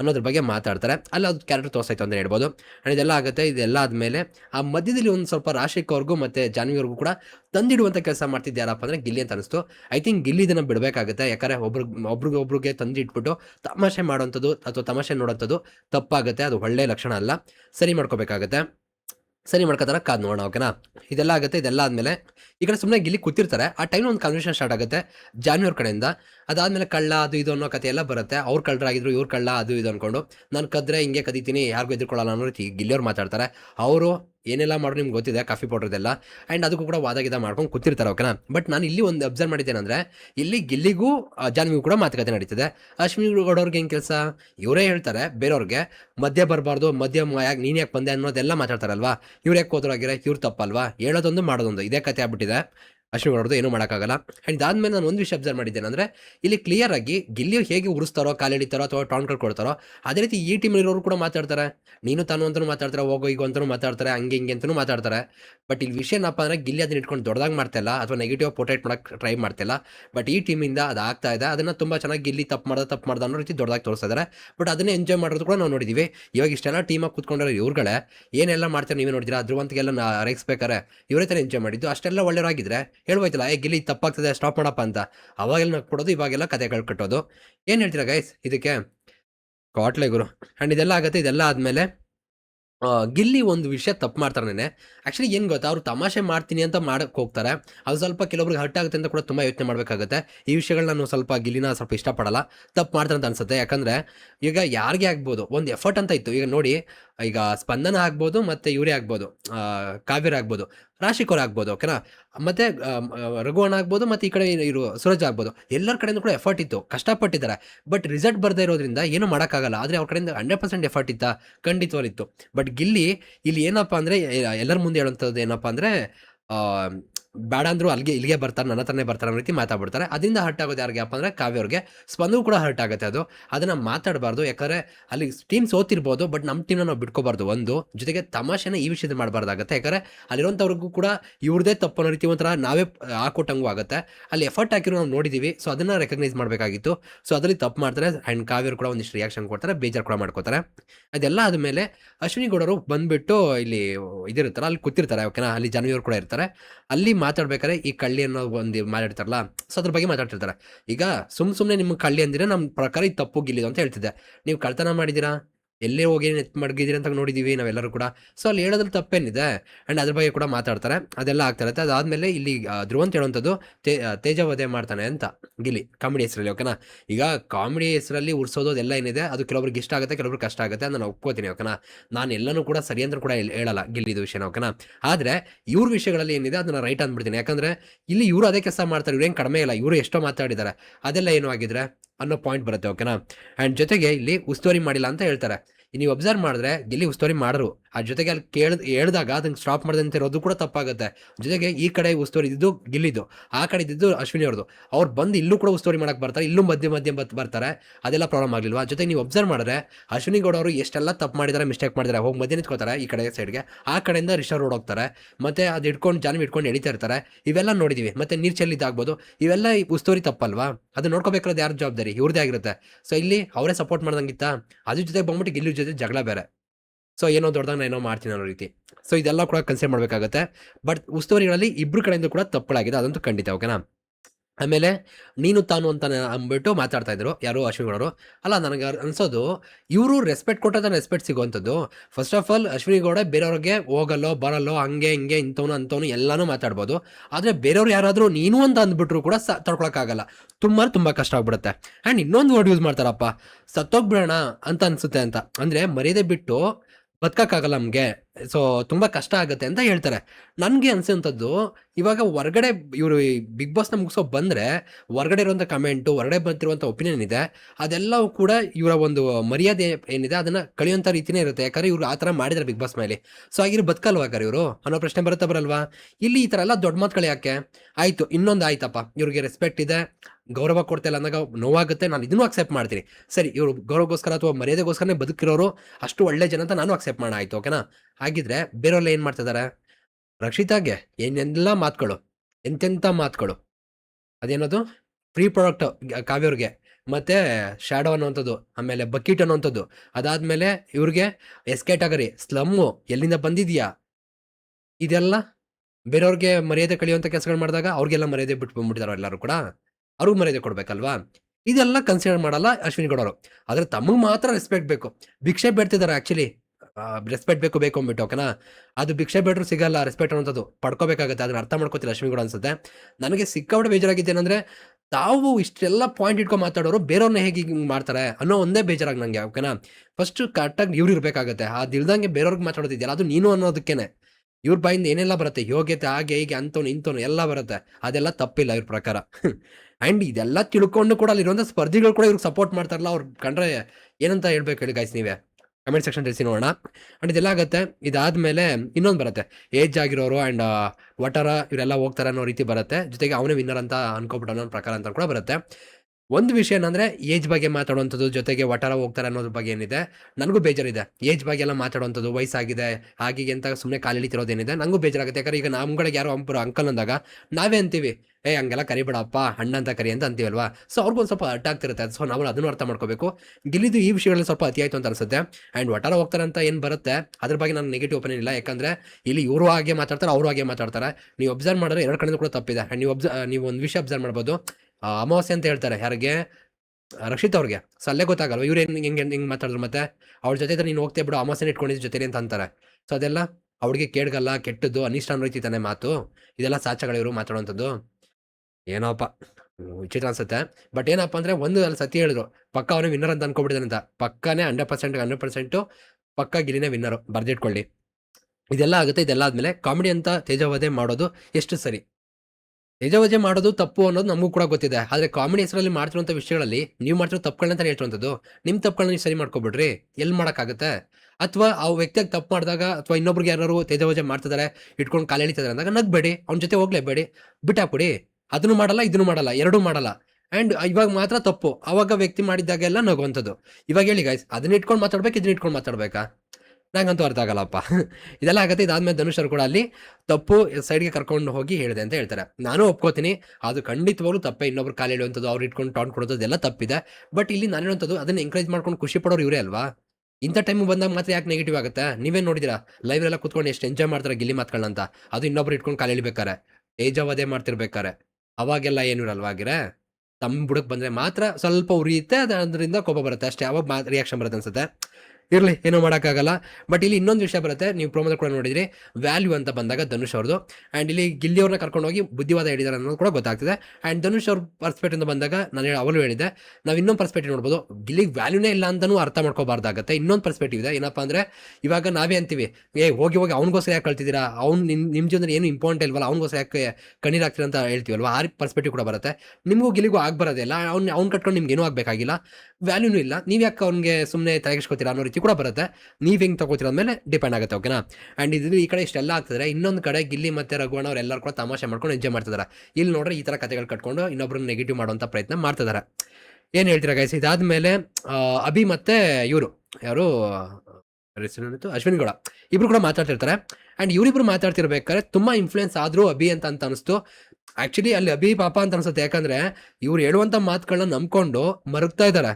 Speaker 1: ಅನ್ನೋದ್ರ ಬಗ್ಗೆ ಮಾತಾಡ್ತಾರೆ. ಅಲ್ಲಿ ಅದು ಕ್ಯಾರೆಕ್ಟರ್ ತೋರಿಸ್ತಾಯಿತ್ತು ಅಂತ ಹೇಳ್ಬೋದು. ಆ್ಯಂಡ್ ಇದೆಲ್ಲ ಆಗುತ್ತೆ. ಇದೆಲ್ಲ ಆದಮೇಲೆ ಆ ಮಧ್ಯದಲ್ಲಿ ಒಂದು ಸ್ವಲ್ಪ ರಾಶಿಕ್ ಅವ್ರಿಗೂ ಮತ್ತು ಜಾನ್ವಿಯವ್ರಿಗೂ ಕೂಡ ತಂದಿಡುವಂಥ ಕೆಲಸ ಮಾಡ್ತಿದ್ದು ಯಾರಪ್ಪ ಅಂದರೆ ಗಿಲ್ಲಿ ಅಂತ ಅನಿಸ್ತು. ಐ ಥಿಂಕ್ ಗಿಲ್ಲಿ ಇದನ್ನು ಬಿಡಬೇಕಾಗುತ್ತೆ. ಯಾಕಂದರೆ ಒಬ್ರು, ಒಬ್ರಿಗೆ ಒಬ್ರಿಗೆ ತಂದಿಟ್ಬಿಟ್ಟು ತಮಾಷೆ ಮಾಡುವಂಥದ್ದು ಅಥವಾ ತಮಾಷೆ ನೋಡೋಂಥದ್ದು ತಪ್ಪಾಗುತ್ತೆ. ಅದು ಒಳ್ಳೆಯ ಲಕ್ಷಣ ಅಲ್ಲ. ಸರಿ ಮಾಡ್ಕೋಬೇಕಾಗತ್ತೆ. ಸರಿ ಮಾಡ್ಕೋತಾರ ಕಾದ್ ನೋಡೋಣ ಓಕೆನಾ ಇದೆಲ್ಲ ಆಗುತ್ತೆ ಇದೆಲ್ಲ ಆದಮೇಲೆ ಈ ಕಡೆ ಸುಮ್ಮನೆ ಗಿಲ್ಲಿ ಕೂತಿರ್ತಾರೆ. ಆ ಟೈಮ್ ಒಂದು ಕನ್ವರ್ಷನ್ ಸ್ಟಾರ್ಟ್ ಆಗುತ್ತೆ. ಜಾನ್ವರ್ ಕಡೆಯಿಂದ. ಅದಾದಮೇಲೆ ಕಳ್ಳ, ಅದು ಇದು ಅನ್ನೋ ಕಥೆ ಎಲ್ಲ ಬರುತ್ತೆ. ಅವ್ರು ಕಳ್ಳರಾಗಿದ್ರು, ಇವ್ರು ಕಳ್ಳ, ಅದು ಇದು ಅಂದ್ಕೊಂಡು ನಾನು ಕದ್ರೆ, ಹಿಂಗೆ ಕದೀತೀನಿ, ಯಾರಿಗೂ ಎದುರ್ಕೊಳ್ಳಲ್ಲ ಅನ್ನೋ ರೀತಿ ಗಿಲ್ಲಿಯವ್ರು ಮಾತಾಡ್ತಾರೆ. ಅವರು ಏನೆಲ್ಲ ಮಾಡೋ ನಿಮ್ಗೆ ಗೊತ್ತಿದೆ, ಕಾಫಿ ಪೌಡ್ರದೆಲ್ಲ. ಆ್ಯಂಡ್ ಅದಕ್ಕೂ ಕೂಡ ವಾದ ಗಿದ ಮಾಡ್ಕೊಂಡು ಕೂತಿರ್ತಾರೆ, ಓಕೆನಾ? ಬಟ್ ನಾನು ಇಲ್ಲಿ ಒಂದು ಅಬ್ಸರ್ವ್ ಮಾಡಿದ್ದೇನೆಂದರೆ, ಇಲ್ಲಿ ಗಿಲ್ಲಿಗೂ ಜಾನ್ವಿಗೂ ಕೂಡ ಮಾತುಕತೆ ನಡೀತದೆ. ಅಶ್ವಿನಿ ಗೌಡವ್ರಿಗೆ ಏನು ಕೆಲಸ? ಇವರೇ ಹೇಳ್ತಾರೆ, ಬೇರೆಯವ್ರಿಗೆ. ಮಧ್ಯ ಬರಬಾರ್ದು ಮಧ್ಯ ಯಾಕೆ ನೀನು ಯಾಕೆ ಬಂದೆ ಅನ್ನೋದೆಲ್ಲ ಮಾತಾಡ್ತಾರಲ್ವಾ? ಇವ್ರು ಯಾಕೆ ಕೋತರಾಗಿರೋ ಇವ್ರು ತಪ್ಪಲ್ವಾ? ಹೇಳೋದೊಂದು ಮಾಡೋದೊಂದು. ಇದೇ ಕತೆ ಆಗ್ಬಿಟ್ಟಿದೆ. that. ಅಶ್ವಿನಿ ಹೊಡೆದು ಏನೂ ಮಾಡೋಕ್ಕಾಗಲ್ಲ. ಆ್ಯಂಡ್ ಇದಾದ್ಮೇಲೆ ನಾನು ಒಂದು ವಿಷಯ ಅಬ್ಸರ್ವ್ ಮಾಡಿದ್ದೇನೆ ಅಂದರೆ, ಇಲ್ಲಿ ಕ್ಲಿಯರ್ ಆಗಿ ಗಿಲ್ಲಿ ಹೇಗೆ ಉರಿಸ್ತಾರೋ ಕಾಲಿಡಿತಾರೋ ಅಥವಾ ಟಾನ್ಗಳು ಕೊಡ್ತಾರೋ, ಅದೇ ರೀತಿ ಈ ಟೀಮ್ ಇರೋರು ಕೂಡ ಮಾತಾಡ್ತಾರೆ. ನೀನು ತಾನು ಅಂತಲೂ ಮಾತಾಡ್ತಾರೆ, ಹೋಗೋ ಈಗ ಅಂತಲೂ ಮಾತಾಡ್ತಾರೆ, ಹಂಗೆ, ಹಿಂಗೆ ಅಂತಲೂ ಮಾತಾಡ್ತಾರೆ. ಬಟ್ ಇಲ್ಲಿ ವಿಷಯ ಏನಪ್ಪ ಅಂದರೆ, ಗಿಲ್ಲಿ ಅದನ್ನ ಇಟ್ಕೊಂಡು ದೊಡ್ಡದಾಗಿ ಮಾಡ್ತಿಲ್ಲ ಅಥವಾ ನೆಗೆಟಿವ್ ಪೋರ್ಟ್ರೇಟ್ ಮಾಡೋಕ್ಕೆ ಟ್ರೈ ಮಾಡ್ತಿಲ್ಲ ಬಟ್ ಈ ಟೀಮಿಂದ ಅದು ಆಗ್ತಾ ಇದೆ, ಅದನ್ನು ತುಂಬ ಚೆನ್ನಾಗಿ ಗಿಲ್ಲಿ ತಪ್ಪು ಮಾಡ್ದ ತಪ್ಪು ಮಾಡ್ದ ಅನ್ನೋ ರೀತಿ ದೊಡ್ಡದಾಗಿ ತೋರಿಸ್ತಾ ಇದ್ದಾರೆ ಬಟ್ ಅದನ್ನೇ ಎಂಜಾಯ್ ಮಾಡೋದು ಕೂಡ ನಾವು ನೋಡಿದ್ದೀವಿ ಇವಾಗ ಇಷ್ಟೆಲ್ಲ ಟೀಮಾಗಿ ಕೂತ್ಕೊಂಡಿರೋ ಇವ್ರುಗಳೇ, ಏನೆಲ್ಲ ಮಾಡ್ತಾರೆ ನೀವೇ ನೋಡಿದ್ರೆ? ಧ್ರುವಂತಿಗೆಲ್ಲ ನಾ ರೇಕ್ಸ್ಬೇಕಾರೆ ಇವರೇ ಥರ ಎಂಜಾಯ್ ಮಾಡಿದ್ದು. ಅಷ್ಟೆಲ್ಲ ಒಳ್ಳೆಯವರಾಗಿದ್ರೆ ಹೇಳ್ಬೋಯ್ತಲ್ಲ, ಏ ಗಿಲ್ಲಿ ತಪ್ಪಾಗ್ತದೆ ಸ್ಟಾಪ್ ಮಾಡಪ್ಪ ಅಂತ. ಅವಾಗೆಲ್ಲ ಕೊಡೋದು, ಇವಾಗೆಲ್ಲ ಕಥೆಗಳು ಕಟ್ಟೋದು. ಏನು ಹೇಳ್ತೀರಾ ಗೈಸ್ ಇದಕ್ಕೆ? ಕಾಟ್ಲೆ ಗುರು. ಆ್ಯಂಡ್ ಇದೆಲ್ಲ ಆಗುತ್ತೆ, ಇದೆಲ್ಲ ಆದಮೇಲೆ ಗಿಲ್ಲಿ ಒಂದು ವಿಷಯ ತಪ್ಪು ಮಾಡ್ತಾರೆ ನೆನೆ ಆ್ಯಕ್ಚುಲಿ ಏನು ಗೊತ್ತಾ, ಅವ್ರು ತಮಾಷೆ ಮಾಡ್ತೀನಿ ಅಂತ ಮಾಡಕ್ಕೆ ಹೋಗ್ತಾರೆ. ಅದು ಸ್ವಲ್ಪ ಕೆಲವ್ರಿಗೆ ಹರ್ಟ್ ಆಗುತ್ತೆ ಅಂತ ಕೂಡ ತುಂಬ ಯೋಚನೆ ಮಾಡಬೇಕಾಗುತ್ತೆ. ಈ ವಿಷಯಗಳನ್ನ ನಾನು ಸ್ವಲ್ಪ ಗಿಲ್ಲಿನ ಸ್ವಲ್ಪ ಇಷ್ಟಪಡಲ್ಲ. ತಪ್ಪು ಮಾಡ್ತಾರೆ ಅಂತ ಅನ್ಸುತ್ತೆ. ಯಾಕಂದರೆ, ಈಗ ಯಾರಿಗೆ ಆಗ್ಬೋದು, ಒಂದು ಎಫರ್ಟ್ ಅಂತ ಇತ್ತು. ಈಗ ನೋಡಿ, ಈಗ ಸ್ಪಂದನ ಆಗ್ಬೋದು ಮತ್ತು ಇವರೇ ಆಗ್ಬೋದು ಕಾವ್ಯರ ಆಗ್ಬೋದು. ರಾಶಿಕೋರ್ ಆಗ್ಬೋದು, ಓಕೆನಾ? ಮತ್ತೆ ರಘುವಣ ಆಗ್ಬೋದು, ಮತ್ತೆ ಈ ಕಡೆ ಇರು ಸೂರಜ್ ಆಗ್ಬೋದು. ಎಲ್ಲರ ಕಡೆಯಿಂದ ಕೂಡ ಎಫರ್ಟ್ ಇತ್ತು, ಕಷ್ಟಪಟ್ಟಿದ್ದಾರೆ. ಬಟ್ ರಿಸಲ್ಟ್ ಬರದೇ ಇರೋದ್ರಿಂದ ಏನು ಮಾಡೋಕ್ಕಾಗಲ್ಲ. ಆದರೆ ಅವ್ರ ಕಡೆಯಿಂದ ಹಂಡ್ರೆಡ್ ಪರ್ಸೆಂಟ್ ಎಫರ್ಟ್ ಇತ್ತ? ಖಂಡಿತವಾಗಿತ್ತು ಬಟ್ ಗಿಲ್ಲಿ, ಇಲ್ಲಿ ಏನಪ್ಪ ಅಂದರೆ ಎಲ್ಲರ ಮುಂದೆ ಹೇಳುವಂಥದ್ದು ಏನಪ್ಪ ಅಂದರೆ ಬೇಡ ಅಂದ್ರು ಅಲ್ಲಿಗೆ ಇಲ್ಲಿಗೆ ಬರ್ತಾರೆ, ನನ್ನ ಹತ್ರನೇ ಬರ್ತಾರೆ ಅನ್ನೋ ರೀತಿ ಮಾತಾಡ್ಬಿಡ್ತಾರೆ. ಅದರಿಂದ ಹರ್ಟ್ ಆಗೋದು ಯಾರಿಗೆ ಅಪ್ಪ ಅಂದರೆ ಕಾವ್ಯವ್ರಿಗೆ ಸ್ಪಂದೂ ಕೂಡ ಹರ್ಟ್ ಆಗುತ್ತೆ ಅದು. ಅದನ್ನು ಮಾತಾಡಬಾರ್ದು. ಯಾಕಂದರೆ ಅಲ್ಲಿ ಟೀಮ್ ಸೋತಿರ್ಬೋದು ಬಟ್ ನಮ್ಮ ಟೀಮ್ನ ನಾವು ಬಿಟ್ಕೋಬಾರ್ದು ಒಂದು. ಜೊತೆಗೆ ತಮಾಷೆನ ಈ ವಿಷಯದ ಮಾಡಬಾರ್ದಾಗುತ್ತೆ. ಯಾಕಂದರೆ ಅಲ್ಲಿರೋಂಥವ್ರಿಗೂ ಕೂಡ ಇವ್ರದೇ ತಪ್ಪು ಅನ್ನೋ ರೀತಿ ಒಂಥರ ನಾವೇ ಹಾಕೊಟ್ಟಂಗೂ ಆಗುತ್ತೆ. ಅಲ್ಲಿ ಎಫರ್ಟ್ ಹಾಕಿರೋ ನಾವು ನೋಡಿದ್ದೀವಿ ಸೊ ಅದನ್ನು ರೆಕಗ್ನೈಸ್ ಮಾಡಬೇಕಾಗಿತ್ತು. ಸೊ ಅದರಲ್ಲಿ ತಪ್ಪು ಮಾಡ್ತಾರೆ. ಆ್ಯಂಡ್ ಕಾವ್ಯರು ಕೂಡ ಒಂದಿಷ್ಟು ರಿಯಾಕ್ಷನ್ ಕೊಡ್ತಾರೆ. ಬೇಜಾರು ಕೂಡ ಮಾಡ್ಕೋತಾರೆ. ಅದೆಲ್ಲ ಆದಮೇಲೆ ಅಶ್ವಿನಿ ಗೌಡರು ಬಂದುಬಿಟ್ಟು ಇಲ್ಲಿ ಇದಿರುತ್ತಲ್ಲ, ಅಲ್ಲಿ ಕೂತಿರ್ತಾರೆ. ಓಕೆನಾ? ಅಲ್ಲಿ ಜನವಿಯವರು ಕೂಡ ಇರ್ತಾರೆ. ಅಲ್ಲಿ ಮಾತಾಡ್ಬೇಕಾದ್ರೆ ಈ ಕಳ್ಳಿ ಅನ್ನೋ ಒಂದು ಮಾತಾಡ್ತಾರಲ್ಲ ಸೊ ಅದ್ರ ಬಗ್ಗೆ ಮಾತಾಡ್ತಿರ್ತಾರೆ. ಈಗ ಸುಮ್ ಸುಮ್ಮನೆ ನಿಮ್ಗೆ ಕಳ್ಳಿ ಅಂದಿರ ನಮ್ಮ ಪ್ರಕಾರ ಈ ತಪ್ಪು ಗಿಲ್ಲಿದು ಅಂತ ಹೇಳ್ತಿದ್ದೆ. ನೀವು ಕಳ್ತನ ಮಾಡಿದ್ದೀರಾ? ಎಲ್ಲೇ ಹೋಗಿ ಎತ್ ಮಡಗಿದ್ದೀರಿ ಅಂತ ನೋಡಿದ್ದೀವಿ ನಾವೆಲ್ಲರೂ ಕೂಡ. ಸೊ ಅಲ್ಲಿ ಹೇಳೋದ್ರಲ್ಲಿ ತಪ್ಪೇನಿದೆ. ಆ್ಯಂಡ್ ಅದ್ರ ಬಗ್ಗೆ ಕೂಡ ಮಾತಾಡ್ತಾರೆ. ಅದೆಲ್ಲ ಆಗ್ತಾ ಇರುತ್ತೆ. ಅದಾದಮೇಲೆ ಇಲ್ಲಿ ಧ್ರುವ ಅಂತ ಹೇಳುವಂಥದ್ದು ತೇ ವಧೆ ಮಾಡ್ತಾನೆ ಅಂತ ಗಿಲಿ ಕಾಮಿಡಿ ಹೆಸರಲ್ಲಿ ಓಕೆನಾ ಈಗ ಕಾಮಿಡಿ ಹೆಸರಲ್ಲಿ ಉರ್ಸೋದು ಅದೆಲ್ಲ ಏನಿದೆ? ಅದು ಕೆಲವ್ರಿಗೆ ಇಷ್ಟ ಆಗುತ್ತೆ, ಕೆಲವ್ರಿಗೆ ಕಷ್ಟ ಆಗುತ್ತೆ ಅಂತ ನಾನು ಒಪ್ಕೋತೀನಿ ಓಕೆನಾ ನಾನು ಎಲ್ಲನೂ ಕೂಡ ಸರಿ ಅಂತ ಕೂಡ ಹೇಳ- ಹೇಳಲ್ಲ ಗಿಲ್ಲಿದು ವಿಷಯನ ಓಕೆನಾ ಆದರೆ ಇವ್ರ ವಿಷಯಗಳಲ್ಲಿ ಏನಿದೆ ಅದನ್ನ ರೈಟ್ ಅಂದ್ಬಿಡ್ತೀನಿ. ಯಾಕಂದರೆ ಇಲ್ಲಿ ಇವರು ಅದೇ ಕೆಲಸ ಮಾಡ್ತಾರೆ ಇವ್ರು ಏನು ಕಡಿಮೆ ಇಲ್ಲ, ಇವರು ಎಷ್ಟೋ ಮಾತಾಡಿದ್ದಾರೆ. ಅದೆಲ್ಲ ಏನು ಆಗಿದ್ರೆ? ಅನ್ನೋ ಪಾಯಿಂಟ್ ಬರುತ್ತೆ ಓಕೆನಾ ಆ್ಯಂಡ್ ಜೊತೆಗೆ ಇಲ್ಲಿ ಉಸ್ತುವಾರಿ ಮಾಡಿಲ್ಲ ಅಂತ ಹೇಳ್ತಾರೆ. ನೀವು ಅಬ್ಸರ್ವ್ ಮಾಡಿದ್ರೆ ಗಿಲ್ಲಿ ಉಸ್ತುವಾರಿ ಮಾಡರು, ಆ ಜೊತೆಗೆ ಅಲ್ಲಿ ಕೇಳ ಹೇಳ್ದಾಗ ಅದನ್ನ ಸ್ಟಾಪ್ ಮಾಡಿದಂತ ಇರೋದು ಕೂಡ ತಪ್ಪಾಗುತ್ತೆ. ಜೊತೆಗೆ ಈ ಕಡೆ ಉಸ್ತುವಾರಿ ಇದ್ದು ಗಿಲ್ಲಿದ್ದು ಆ ಕಡೆ ಇದ್ದಿದ್ದು ಅಶ್ವಿನಿ ಅವ್ರದ್ದು ಅವ್ರು ಬಂದು ಇಲ್ಲೂ ಕೂಡ ಉಸ್ತುವಾರಿ ಮಾಡಕ್ ಬರ್ತಾರೆ, ಇಲ್ಲೂ ಮಧ್ಯ ಮಧ್ಯ ಬರ್ತಾರೆ, ಅದೆಲ್ಲ ಪ್ರಾಬ್ಲಮ್ ಆಗಲಿಲ್ವಾ? ಜೊತೆಗೆ ನೀವು ಅಬ್ಸರ್ವ್ ಮಾಡಿದ್ರೆ ಅಶ್ವಿನಿ ಗೌಡ ಅವರು ಎಷ್ಟೆಲ್ಲ ತಪ್ಪು ಮಾಡಿದ್ದಾರೆ ಮಿಸ್ಟೇಕ್ ಮಾಡಿದ್ದಾರೆ ಹೋಗಿ ಮಧ್ಯ ನಿಂತ್ಕೋತಾರೆ ಈ ಕಡೆ ಸೈಡ್ಗೆ ಆ ಕಡೆಯಿಂದ ರಿಷರ್ ರೋಡ್ ಹೋಗ್ತಾರೆ, ಮತ್ತೆ ಅದು ಇಟ್ಕೊಂಡು ಜಾನ್ವಿ ಇಟ್ಕೊಂಡು ಎಳಿತಾ ಇರ್ತಾರೆ, ಇವೆಲ್ಲ ನೋಡಿದೀವಿ. ಮತ್ತೆ ನೀರು ಚೆಲ್ಲಿದ್ದಾಗ್ಬೋದು ಇವೆಲ್ಲ ಈ ಉಸ್ತುವಾರಿ ತಪ್ಪಲ್ವಾ? ಅದು ನೋಡ್ಕೋಬೇಕಾದ್ರೆ ಯಾರ ಜವಾಬ್ದಾರಿ? ಇವ್ರದೇ ಆಗಿರುತ್ತೆ. ಸೊ ಇಲ್ಲಿ ಅವರೇ ಸಪೋರ್ಟ್ ಮಾಡ್ದಂಗಿತ್ತ? ಅದ್ರ ಜೊತೆ ಬಂದ್ಬಿಟ್ಟು ಗಿಲ್ಲಿ ಜೊತೆ ಜಗಳ ಬೇರೆ. ಸೊ ಏನೋ ದೊಡ್ಡದಾಗ ಏನೋ ಮಾಡ್ತೀನಿ ಅನ್ನೋ ರೀತಿ. ಸೊ ಇದೆಲ್ಲ ಕೂಡ ಕನ್ಸಿಡರ್ ಮಾಡಬೇಕಾಗುತ್ತೆ. ಬಟ್ ಉಸ್ತುವಾರಿಗಳಲ್ಲಿ ಇಬ್ಬರು ಕಡೆಯಿಂದ ಕೂಡ ತಪ್ಪುಗಳಾಗಿದೆ. ಅದಂತೂ ಖಂಡಿತ ಓಕೆನಾ ಆಮೇಲೆ ನೀನು ತಾನು ಅಂತ ಅಂದ್ಬಿಟ್ಟು ಮಾತಾಡ್ತಾ ಇದ್ರು, ಯಾರು ಅಶ್ವಿನಿ ಗೌಡರು ಅಲ್ಲ, ನನಗೆ ಅನ್ಸೋದು ಇವರು ರೆಸ್ಪೆಕ್ಟ್ ಕೊಟ್ಟದ ರೆಸ್ಪೆಕ್ಟ್ ಸಿಗುವಂಥದ್ದು. First of all Ashwini Gowda ಬೇರೆಯವ್ರಿಗೆ ಹೋಗಲ್ಲೋ, ಬರಲ್ಲೋ, ಹಂಗೆ, ಹಿಂಗೆ, ಇಂಥವನು, ಅಂಥವನು ಎಲ್ಲಾನು ಮಾತಾಡ್ಬೋದು. ಆದರೆ ಬೇರೆಯವ್ರು ಯಾರಾದರೂ ನೀನು ಅಂತ ಅಂದ್ಬಿಟ್ರು ಕೂಡ ಸ, ತಡ್ಕೊಳಕ್ಕಾಗಲ್ಲ. ತುಂಬ ತುಂಬ ಕಷ್ಟ ಆಗ್ಬಿಡುತ್ತೆ. ಆ್ಯಂಡ್ ಇನ್ನೊಂದು ವರ್ಡ್ ಯೂಸ್ ಮಾಡ್ತಾರಪ್ಪ, ಸತ್ತೋಗ್ಬಿಡೋಣ ಅಂತ ಅನ್ಸುತ್ತೆ ಅಂತ. ಅಂದರೆ ಮರ್ಯಾದೆ ಬಿಟ್ಟು ಬದುಕಕ್ಕಾಗಲ್ಲ ನಮಗೆ. ಸೊ ತುಂಬ ಕಷ್ಟ ಆಗುತ್ತೆ ಅಂತ ಹೇಳ್ತಾರೆ. ನನಗೆ ಅನ್ಸೋಂಥದ್ದು ಇವಾಗ ಹೊರಗಡೆ ಇವರು ಬಿಗ್ ಬಾಸ್ನ ಮುಗಿಸೋ ಬಂದರೆ, ಹೊರಗಡೆ ಇರುವಂಥ ಕಮೆಂಟು ಹೊರಗಡೆ ಬಂದಿರುವಂಥ ಒಪಿನಿಯನ್ ಇದೆ. ಅದೆಲ್ಲವೂ ಕೂಡ ಇವರ ಒಂದು ಮರ್ಯಾದೆ ಏನಿದೆ, ಅದನ್ನು ಕಳೆಯುವಂಥ ರೀತಿನೇ ಇರುತ್ತೆ. ಯಾಕಂದ್ರೆ ಇವರು ಆ ಥರ ಮಾಡಿದ್ದಾರೆ ಬಿಗ್ ಬಾಸ್ ಮೇಲೆ. ಸೊ ಆಗಿರು ಬದುಕಲ್ವಾಗಾರೆ ಇವರು? ಅನ್ನೋ ಪ್ರಶ್ನೆ ಬರುತ್ತಾ ಬರಲ್ವಾ? ಇಲ್ಲಿ ಈ ಥರ ಎಲ್ಲ ದೊಡ್ಡ ಮಾತುಗಳು ಯಾಕೆ? ಆಯಿತು, ಇನ್ನೊಂದು ಆಯ್ತಪ್ಪ. ಇವ್ರಿಗೆ ರೆಸ್ಪೆಕ್ಟ್ ಇದೆ. ಗೌರವ ಕೊಡ್ತಾ ಇಲ್ಲ ಅಂದಾಗ ನೋವಾಗುತ್ತೆ, ನಾನು ಇದನ್ನು ಅಕ್ಸೆಪ್ಟ್ ಮಾಡ್ತೀನಿ. ಸರಿ, ಇವರು ಗೌರವಗೋಸ್ಕರ ಅಥವಾ ಮರ್ಯಾದೆಗೋಸ್ಕರನೇ ಬದುಕಿರೋರು ಅಷ್ಟು ಒಳ್ಳೆ ಜನ ಅಂತ ನಾನು ಅಕ್ಸೆಪ್ಟ್ ಮಾಡಾಯ್ತು ಆಯ್ತು ಓಕೆನಾ ಹಾಗಿದ್ರೆ ಬೇರೆಯವ್ರೆಲ್ಲ ಏನು ಮಾಡ್ತಿದ್ದಾರೆ ರಕ್ಷಿತಾಗೆ ಏನೆಲ್ಲ ಮಾತುಗಳು ಎಂತೆಂಥ ಮಾತುಗಳು ಅದೇನದು? ಫ್ರೀ ಪ್ರಾಡಕ್ಟ್ ಕಾವ್ಯವ್ರಿಗೆ, ಮತ್ತೆ ಶ್ಯಾಡೋ ಅನ್ನೋವಂಥದ್ದು, ಆಮೇಲೆ ಬಕೀಟ್ ಅನ್ನೋವಂಥದ್ದು, ಅದಾದ್ಮೇಲೆ ಇವ್ರಿಗೆ ಎಸ್ಕೇಟ್ ಆಗರಿ ಸ್ಲಮ್ಮು ಎಲ್ಲಿಂದ ಬಂದಿದೆಯಾ? ಇದೆಲ್ಲ ಬೇರೆಯವ್ರಿಗೆ ಮರ್ಯಾದೆ ಕಳಿಯುವಂಥ ಕೆಲಸಗಳು ಮಾಡಿದಾಗ ಅವ್ರಿಗೆಲ್ಲ ಮರ್ಯಾದೆ ಬಿಟ್ಟು ಬಂದ್ಬಿಟ್ಟಿದಾರೆ ಎಲ್ಲರೂ ಕೂಡ. ಅವ್ರಿಗೂ ಮರ್ಯಾದೆ ಕೊಡ್ಬೇಕಲ್ವಾ? ಇದೆಲ್ಲ ಕನ್ಸಿಡರ್ ಮಾಡಲ್ಲ ಅಶ್ವಿನಿ ಗೌಡರು. ಆದ್ರೆ ತಮಗೆ ಮಾತ್ರ ರೆಸ್ಪೆಕ್ಟ್ ಬೇಕು. ಭಿಕ್ಷೆ ಬೇಡ್ತಿದ್ದಾರೆ ಆಕ್ಚುಲಿ ರೆಸ್ಪೆಕ್ಟ್ ಬೇಕು ಬೇಕು ಅಂದ್ಬಿಟ್ಟು ಓಕೆನಾ ಅದು ಭಿಕ್ಷೆ ಬೇಡ್ರು ಸಿಗಲ್ಲ ರೆಸ್ಪೆಕ್ಟ್ ಅನ್ನೋದು ಪಡ್ಕೋಬೇಕಾಗುತ್ತೆ. ಅದನ್ನ ಅರ್ಥ ಮಾಡ್ಕೋತಿಲ್ಲ ಅಶ್ವಿನಿ ಗೌಡ ಅನ್ಸುತ್ತೆ. ನನಗೆ ಸಿಕ್ಕಾಪಟ್ಟೆ ಬೇಜಾರಾಗಿದೆ ಏನಂದ್ರೆ ತಾವು ಇಷ್ಟೆಲ್ಲ ಪಾಯಿಂಟ್ ಇಟ್ಕೊಂಡು ಮಾತಾಡೋರು ಬೇರೆಯವ್ರನ್ನ ಹೇಗೆ ಹಿಂಗೆ ಮಾಡ್ತಾರೆ ಅನ್ನೋ ಒಂದೇ ಬೇಜಾರಾಗಿ ನನಗೆ ಓಕೆನಾ ಫಸ್ಟ್ ಕರೆಕ್ಟಾಗಿ ಇವ್ರು ಇರಬೇಕಾಗತ್ತೆ. ಅದಿಲ್ದಂಗೆ ಬೇರೆಯವ್ರಿಗೆ ಮಾತಾಡೋದಿದೆಯಲ್ಲ, ಅದು ನೀನು ಅನ್ನೋದಕ್ಕೇನೆ. ಇವ್ರ ಬಾಯಿಂದ ಏನೆಲ್ಲ ಬರುತ್ತೆ? ಯೋಗ್ಯತೆ, ಹಾಗೆ ಹೀಗೆ ಅಂತವನು ಇಂತವನು ಎಲ್ಲ ಬರುತ್ತೆ. ಅದೆಲ್ಲ ತಪ್ಪಿಲ್ಲ ಇವ್ರ ಪ್ರಕಾರ. ಆ್ಯಂಡ್ ಇದೆಲ್ಲ ತಿಳ್ಕೊಂಡು ಕೂಡ ಅಲ್ಲಿರುವಂಥ ಸ್ಪರ್ಧಿಗಳು ಕೂಡ ಇವ್ರಿಗೆ ಸಪೋರ್ಟ್ ಮಾಡ್ತಾರಲ್ಲ, ಅವ್ರು ಕಂಡ್ರೆ ಏನಂತ ಹೇಳ್ಬೇಕು ಹೇಳಿ ಗಾಯ್ಸ್ ನೀವೇ? ಕಮೆಂಟ್ ಸೆಕ್ಷನ್ ತಿಳಿಸಿ ನೋಡೋಣ. ಆ್ಯಂಡ್ ಇದೆಲ್ಲ ಆಗುತ್ತೆ. ಇದಾದ್ಮೇಲೆ ಇನ್ನೊಂದು ಬರುತ್ತೆ. ಏಜ್ ಆಗಿರೋರು ಆ್ಯಂಡ್ ವಟರ, ಇವರೆಲ್ಲ ಹೋಗ್ತಾರೆ ಅನ್ನೋ ರೀತಿ ಬರುತ್ತೆ. ಜೊತೆಗೆ ಅವನೇ ವಿನ್ನರ್ ಅಂತ ಅನ್ಕೊಬಿಟ್ಟು ಅನ್ನೋ ಪ್ರಕಾರ ಅಂತ ಕೂಡ ಬರುತ್ತೆ. ಒಂದು ವಿಷಯ ಏನಂದ್ರೆ, ಏಜ್ ಬಗ್ಗೆ ಮಾತಾಡುವಂಥದ್ದು ಜೊತೆಗೆ ಒಟ್ಟಾರ ಹೋಗ್ತಾರೆ ಅನ್ನೋದ್ರ ಬಗ್ಗೆ ಏನಿದೆ, ನನಗೂ ಬೇಜಾರಿದೆ. ಏಜ್ ಬಗ್ಗೆ ಎಲ್ಲ ಮಾತಾಡುವಂಥದ್ದು, ವಯಸ್ಸಾಗಿದೆ ಹಾಗೆ ಅಂತ ಸುಮ್ಮನೆ ಕಾಲಿಳಿತಿರೋದೇನಿದೆ ನನಗೂ ಬೇಜಾರಾಗುತ್ತೆ. ಯಾಕಂದ್ರೆ ಈಗ ನಮ್ಗಳಿಗೆ ಯಾರೋ ಒಬ್ಬರು ಅಂಕಲ್ ಅಂದಾಗ, ನಾವೇ ಅಂತೀವಿ. ಏ, ಹಂಗೆಲ್ಲ ಕರಿಬೇಡಪ್ಪ, ಅಣ್ಣ ಅಂತ ಕರಿ ಅಂತ ಅಂತೀವಲ್ವಾ? ಸೊ ಅವ್ರಿಗೊಂದು ಸ್ವಲ್ಪ ಅಟ್ ಆಗ್ತಿರುತ್ತೆ ಸೊ ನಾವು ಅದನ್ನು ಅರ್ಥ ಮಾಡ್ಕೋಬೇಕು. ಗಿಲ್ಲಿದು ಈ ವಿಷಯಗಳಲ್ಲಿ ಸ್ವಲ್ಪ ಅತಿ ಆಯ್ತು ಅಂತ ಅನ್ಸುತ್ತೆ. ಆ್ಯಂಡ್ ಒಟ್ಟಾರ ಹೋಗ್ತಾರೆ ಅಂತ ಏನು ಬರುತ್ತೆ, ಅದ್ರ ಬಗ್ಗೆ ನಾನು ನೆಗೆಟಿವ್ ಒಪಿನಿಯನ್ ಇಲ್ಲ. ಯಾಕಂದ್ರೆ, ಇಲ್ಲಿ ಇವರು ಹಾಗೆ ಮಾತಾಡ್ತಾರೆ, ಅವರು ಹಾಗೆ ಮಾತಾಡ್ತಾರೆ. ನೀವು ಅಬ್ಸರ್ವ್ ಮಾಡಿದ್ರೆ ಎರಡು ಕಡೆಯಿಂದ ಕೂಡ ತಪ್ಪಿದೆ. ಆ್ಯಂಡ್ ನೀವು ನೀವು ಒಂದು ವಿಷಯ ಅಬ್ಸರ್ವ್ ಮಾಡ್ಬೋದು. ಅಮಾವಾಸ್ಯೆ ಅಂತ ಹೇಳ್ತಾರೆ ಯಾರಿಗೆ? ರಕ್ಷಿತ್ ಅವ್ರಿಗೆ. ಸೊ, ಅಲ್ಲೇ ಗೊತ್ತಾಗಲ್ವ? ಇವ್ರು ಹೆಂಗೆ ಹೆಂಗೆ ಹೆಂಗೆ ಮಾತಾಡಿದ್ರು ಮತ್ತೆ? ಅವ್ರ ಜೊತೆ ಇದ್ರೆ ನೀನು ಹೋಗ್ತೇ ಬಿಡು, ಅಮಾವಾಸ್ಯೆನ ಇಟ್ಕೊಂಡಿದ್ದು ಜೊತೆ ಅಂತ ಅಂತಾರೆ. ಸೊ, ಅದೆಲ್ಲ ಅವ್ರಿಗೆ ಕೇಳ್ಗಲ್ಲ, ಕೆಟ್ಟದ್ದು, ಅನಿಷ್ಟ ರೀತಿ ತಾನೇ ಮಾತು. ಇದೆಲ್ಲ ಸಾಚಗಳು ಇವರು ಮಾತಾಡುವಂಥದ್ದು ಏನೋಪ್ಪ ವಿಚಿತ್ರ ಅನ್ಸುತ್ತೆ. ಬಟ್ ಏನಪ್ಪ ಅಂದ್ರೆ ಒಂದು ಅಲ್ಲಿ ಸತಿ ಹೇಳಿದ್ರು, ಪಕ್ಕ ಅವನೇ ವಿನ್ನರ್ ಅಂತ ಅನ್ಕೊಬಿಟ್ಟಿದ್ದಾನೆ ಅಂತ. ಪಕ್ಕನೇ ಹಂಡ್ರೆಡ್ ಪರ್ಸೆಂಟ್ ಹಂಡ್ರೆಡ್ ಪರ್ಸೆಂಟು ಪಕ್ಕ ಗಿಲಿನೇ ವಿನ್ನರು ಬರ್ದಿಟ್ಕೊಳ್ಳಿ. ಇದೆಲ್ಲ ಆಗುತ್ತೆ, ಇದೆಲ್ಲ ಆದ್ಮೇಲೆ ಕಾಮಿಡಿ ಅಂತ ತೇಜವಧೆ ಮಾಡೋದು ಎಷ್ಟು ಸರಿ? ತೇಜವಧೆ ಮಾಡೋದು ತಪ್ಪು ಅನ್ನೋದು ನಮಗೂ ಕೂಡ ಗೊತ್ತಿದೆ. ಆದರೆ ಕಾಮಿಡಿ ಹೆಸರಲ್ಲಿ ಮಾಡ್ತಿರುವಂಥ ವಿಷಯಗಳಲ್ಲಿ ನೀವು ಮಾಡ್ತಿರೋ ತಪ್ಪುಗಳನ್ನ ಅಂತ ಹೇಳ್ತಿರುವಂಥದ್ದು. ನಿಮ್ಮ ತಪ್ಪುಗಳನ್ನ ನೀವು ಸರಿ ಮಾಡ್ಕೊಬಿಡ್ರಿ. ಎಲ್ಲಿ ಮಾಡೋಕ್ಕಾಗುತ್ತೆ? ಅಥವಾ ಆ ವ್ಯಕ್ತಿಯಾಗಿ ತಪ್ಪು ಮಾಡಿದಾಗ ಅಥವಾ ಇನ್ನೊಬ್ರಿಗೆ ಯಾರು ತೇಜವಜೆ ಮಾಡ್ತಿದ್ದಾರೆ ಇಟ್ಕೊಂಡು ಕಾಲು ಎಳಿತಿದ್ದಾರೆ ಅಂದಾಗ ನಗ್ಬೇಡಿ. ಅವ್ನ ಜೊತೆ ಹೋಗ್ಲೇಬೇಡಿ. ಬಿಟ್ಟಾಕ್ಬಿಡಿ ಅದನ್ನು ಮಾಡಲ್ಲ, ಇದನ್ನು ಮಾಡಲ್ಲ, ಎರಡೂ ಮಾಡಲ್ಲ. ಆ್ಯಂಡ್ ಇವಾಗ ಮಾತ್ರ ತಪ್ಪು. ಅವಾಗ ವ್ಯಕ್ತಿ ಮಾಡಿದ್ದಾಗೆಲ್ಲ ನಗುವಂಥದ್ದು. ಇವಾಗ ಹೇಳಿ ಗಾಯ್ಸ್ ಅದನ್ನ ಇಟ್ಕೊಂಡು ಮಾತಾಡ್ಬೇಕು, ಇದನ್ನ ಇಟ್ಕೊಂಡು ಮಾತಾಡ್ಬೇಕಾ? ನಂಗಂತೂ ಅರ್ಥ ಆಗಲ್ಲಪ್ಪ. <laughs> ಇದೆಲ್ಲ ಆಗುತ್ತೆ, ಇದಾದ್ಮೇಲೆ ಧನುಷ್ ಅವರು ಕೂಡ ಅಲ್ಲಿ ತಪ್ಪು ಸೈಡ್ಗೆ ಕರ್ಕೊಂಡು ಹೋಗಿ ಹೇಳಿದೆ ಅಂತ ಹೇಳ್ತಾರೆ. ನಾನು ಒಪ್ಕೋತೀನಿ ಅದು ಖಂಡಿತವಾಗ್ಲೂ ತಪ್ಪೇ. ಇನ್ನೊಬ್ರು ಕಾಲು ಹೇಳುವಂಥದ್ದು ಅವ್ರು ಇಟ್ಕೊಂಡು ಟಾನ್ ಕೊಡೋದು ಎಲ್ಲ ತಪ್ಪಿದೆ. ಬಟ್ ಇಲ್ಲಿ ನಾನು ಹೇಳುವಂಥದ್ದು, ಅದನ್ನ ಎಂಕರೇಜ್ ಮಾಡ್ಕೊಂಡು ಖುಷಿ ಪಡೋರು ಇವರೇ ಅಲ್ವಾ? ಇಂಥ ಟೈಮ್ ಬಂದಾಗ ಮಾತ್ರ ಯಾಕೆ ನೆಗೆಟಿವ್ ಆಗುತ್ತೆ? ನೀವೇ ನೋಡಿದಿರಾ? ಲೈವ್ ಎಲ್ಲ ಕುತ್ಕೊಂಡು ಎಷ್ಟು ಎಂಜಾಯ್ ಮಾಡ್ತಾರೆ ಗಿಲ್ಲಿ ಮಾತ್ಗಳನ್ನ ಅಂತ. ಅದು ಇನ್ನೊಬ್ರು ಇಟ್ಕೊಂಡು ಕಾಲು ಎಳಿಬೇಕಾರೆ. ಏಜವಧೆ ಮಾಡ್ತಿರ್ಬೇಕಾರೆ. ಅವಾಗೆಲ್ಲ ಏನು ಇರಲ್ವಾ ತಮ್ಮ ಬುಡಕ್ಕೆ ಬಂದರೆ ಮಾತ್ರ ಸ್ವಲ್ಪ ಉರಿಯುತ್ತೆ ಅದು ಅದರಿಂದ ಕೋಪ ಬರುತ್ತೆ. ಅಷ್ಟೇ ಅವಾಗ ರಿಯಾಕ್ಷನ್ ಬರುತ್ತೆ ಅನ್ಸುತ್ತೆ? ಇರಲಿ, ಏನೋ ಮಾಡೋಕ್ಕಾಗಲ್ಲ. ಬಟ್ ಇಲ್ಲಿ ಇನ್ನೊಂದು ವಿಷಯ ಬರುತ್ತೆ, ನೀವು ಪ್ರೋಮೋದಲ್ಲಿ ಕೂಡ ನೋಡಿದ್ರಿ ವ್ಯಾಲ್ಯೂ ಅಂತ ಬಂದಾಗ ಧನುಷ್ ಅವ್ರದ್ದು ಆ್ಯಂಡ್ ಇಲ್ಲಿ ಗಿಲ್ಲಿಯವ್ರನ್ನ ಕರ್ಕೊಂಡು ಹೋಗಿ ಬುದ್ಧಿವಾದ ಹೇಳಿದ್ದಾರೆ ಅನ್ನೋದು ಕೂಡ ಗೊತ್ತಾಗ್ತದೆ. ಆ್ಯಂಡ್ ಧನುಷ್ ಅವ್ರ ಪರ್ಸ್ಪೆಕ್ಟಿಂದ ಬಂದಾಗ ನಾನು ಹೇಳಿ, ಅವಳು ಹೇಳಿದೆ ನಾವು ಇನ್ನೊಂದು ಪರ್ಸ್ಪೆಕ್ಟಿವ್ ನೋಡ್ಬೋದು. ಗಿಲ್ಲಿಗೆ ವ್ಯಾಲ್ಯೂನೇ ಇಲ್ಲ ಅಂತಲೂ ಅರ್ಥ ಮಾಡ್ಕೋಬಾರ್ದಾಗತ್ತೆ. ಇನ್ನೊಂದು ಪರ್ಸ್ಪೆಕ್ಟಿವ್ ಇದೆ. ಏನಪ್ಪ ಅಂದರೆ, ಇವಾಗ ನಾವೇ ಅಂತೀವಿ, ಏ, ಹೋಗಿ ಹೋಗಿ ಅವ್ನಿಗೋಸ್ಕರ ಯಾಕೆ ಕಳ್ತಿದ್ದೀರಾ? ಅವ್ನು ನಿಮ್ಮ ನಿಮ್ಮ ಜೀವನದಲ್ಲಿ ಏನು ಇಂಪಾರ್ಟೆಂಟ್ ಇಲ್ವಲ್ಲ, ಅವ್ನಿಗೋಸ್ಕರ ಯಾಕೆ ಕಣ್ಣೀರು ಹಾಕ್ತೀರ ಅಂತ ಹೇಳ್ತೀವಲ್ವ? ಆ ಪರ್ಸ್ಪೆಕ್ಟಿವ್ ಕೂಡ ಬರುತ್ತೆ. ನಿಮಗೂ ಗಿಲಿಗೂ ಆಗ್ಬರೋದಿಲ್ಲ ಅವ್ನು ಅವ್ನು ಕಟ್ಕೊಂಡು ನಿಮ್ಗೆ ಏನೂ ಆಗಬೇಕಾಗಿಲ್ಲ ವ್ಯಾಲ್ಯೂನೂ ಇಲ್ಲ. ನೀವು ಯಾಕೆ ಅವ್ನಿಗೆ ಸುಮ್ಮನೆ ತಲೆಗಿಸ್ಕೊತೀರಾ ಅನ್ನೋ ರೀತಿ ರೀತಿ ಕೂಡ ಬರುತ್ತೆ. ನೀವು ಹೆಂಗೆ ತಗೋತೀರ ಮೇಲೆ ಡಿಪೆಂಡ್ ಆಗುತ್ತೆ, ಓಕೆನಾ? ಆ್ಯಂಡ್ ಇದು ಈ ಕಡೆ ಇಷ್ಟೆಲ್ಲ ಆಗ್ತದೆ ಇನ್ನೊಂದು ಕಡೆ ಗಿಲ್ಲಿ ಮತ್ತು ರಘುವಣ್ಣ ಅವ್ರು ಎಲ್ಲರೂ ಕೂಡ ತಮಾಷೆ ಮಾಡ್ಕೊಂಡು ಎಂಜಾಯ್ ಮಾಡ್ತಿದ್ದಾರೆ ಇಲ್ಲಿ ನೋಡ್ರೆ ಈ ಥರ ಕಥೆಗಳು ಕಟ್ಕೊಂಡು ಇನ್ನೊಬ್ರನ್ನ ನೆಗೆಟಿವ್ ಮಾಡುವಂಥ ಪ್ರಯತ್ನ ಮಾಡ್ತಿದ್ದಾರೆ ಏನು ಹೇಳ್ತೀರಾ ಗೈಸ್ ಇದಾದಮೇಲೆ ಅಭಿ ಮತ್ತು ಇವರು. ಯಾರು? ಹೆಸರು ಅಶ್ವಿನ್ ಗೌಡ. ಇಬ್ರು ಕೂಡ ಮಾತಾಡ್ತಿರ್ತಾರೆ. ಆ್ಯಂಡ್ ಇವರಿಬ್ರು ಮಾತಾಡ್ತಿರ್ಬೇಕಾದ್ರೆ ತುಂಬ ಇನ್ಫ್ಲುಯೆನ್ಸ್ ಆದರೂ ಅಭಿ ಅಂತ ಅಂತ ಅನಿಸ್ತು. ಆ್ಯಕ್ಚುಲಿ ಅಲ್ಲಿ ಅಭಿ ಪಾಪ ಅಂತ ಅನ್ಸುತ್ತೆ. ಯಾಕಂದರೆ ಇವ್ರು ಹೇಳುವಂಥ ಮಾತುಗಳನ್ನ ನಂಬ್ಕೊಂಡು ಮರುಗ್ತಾ ಇದ್ದಾರೆ.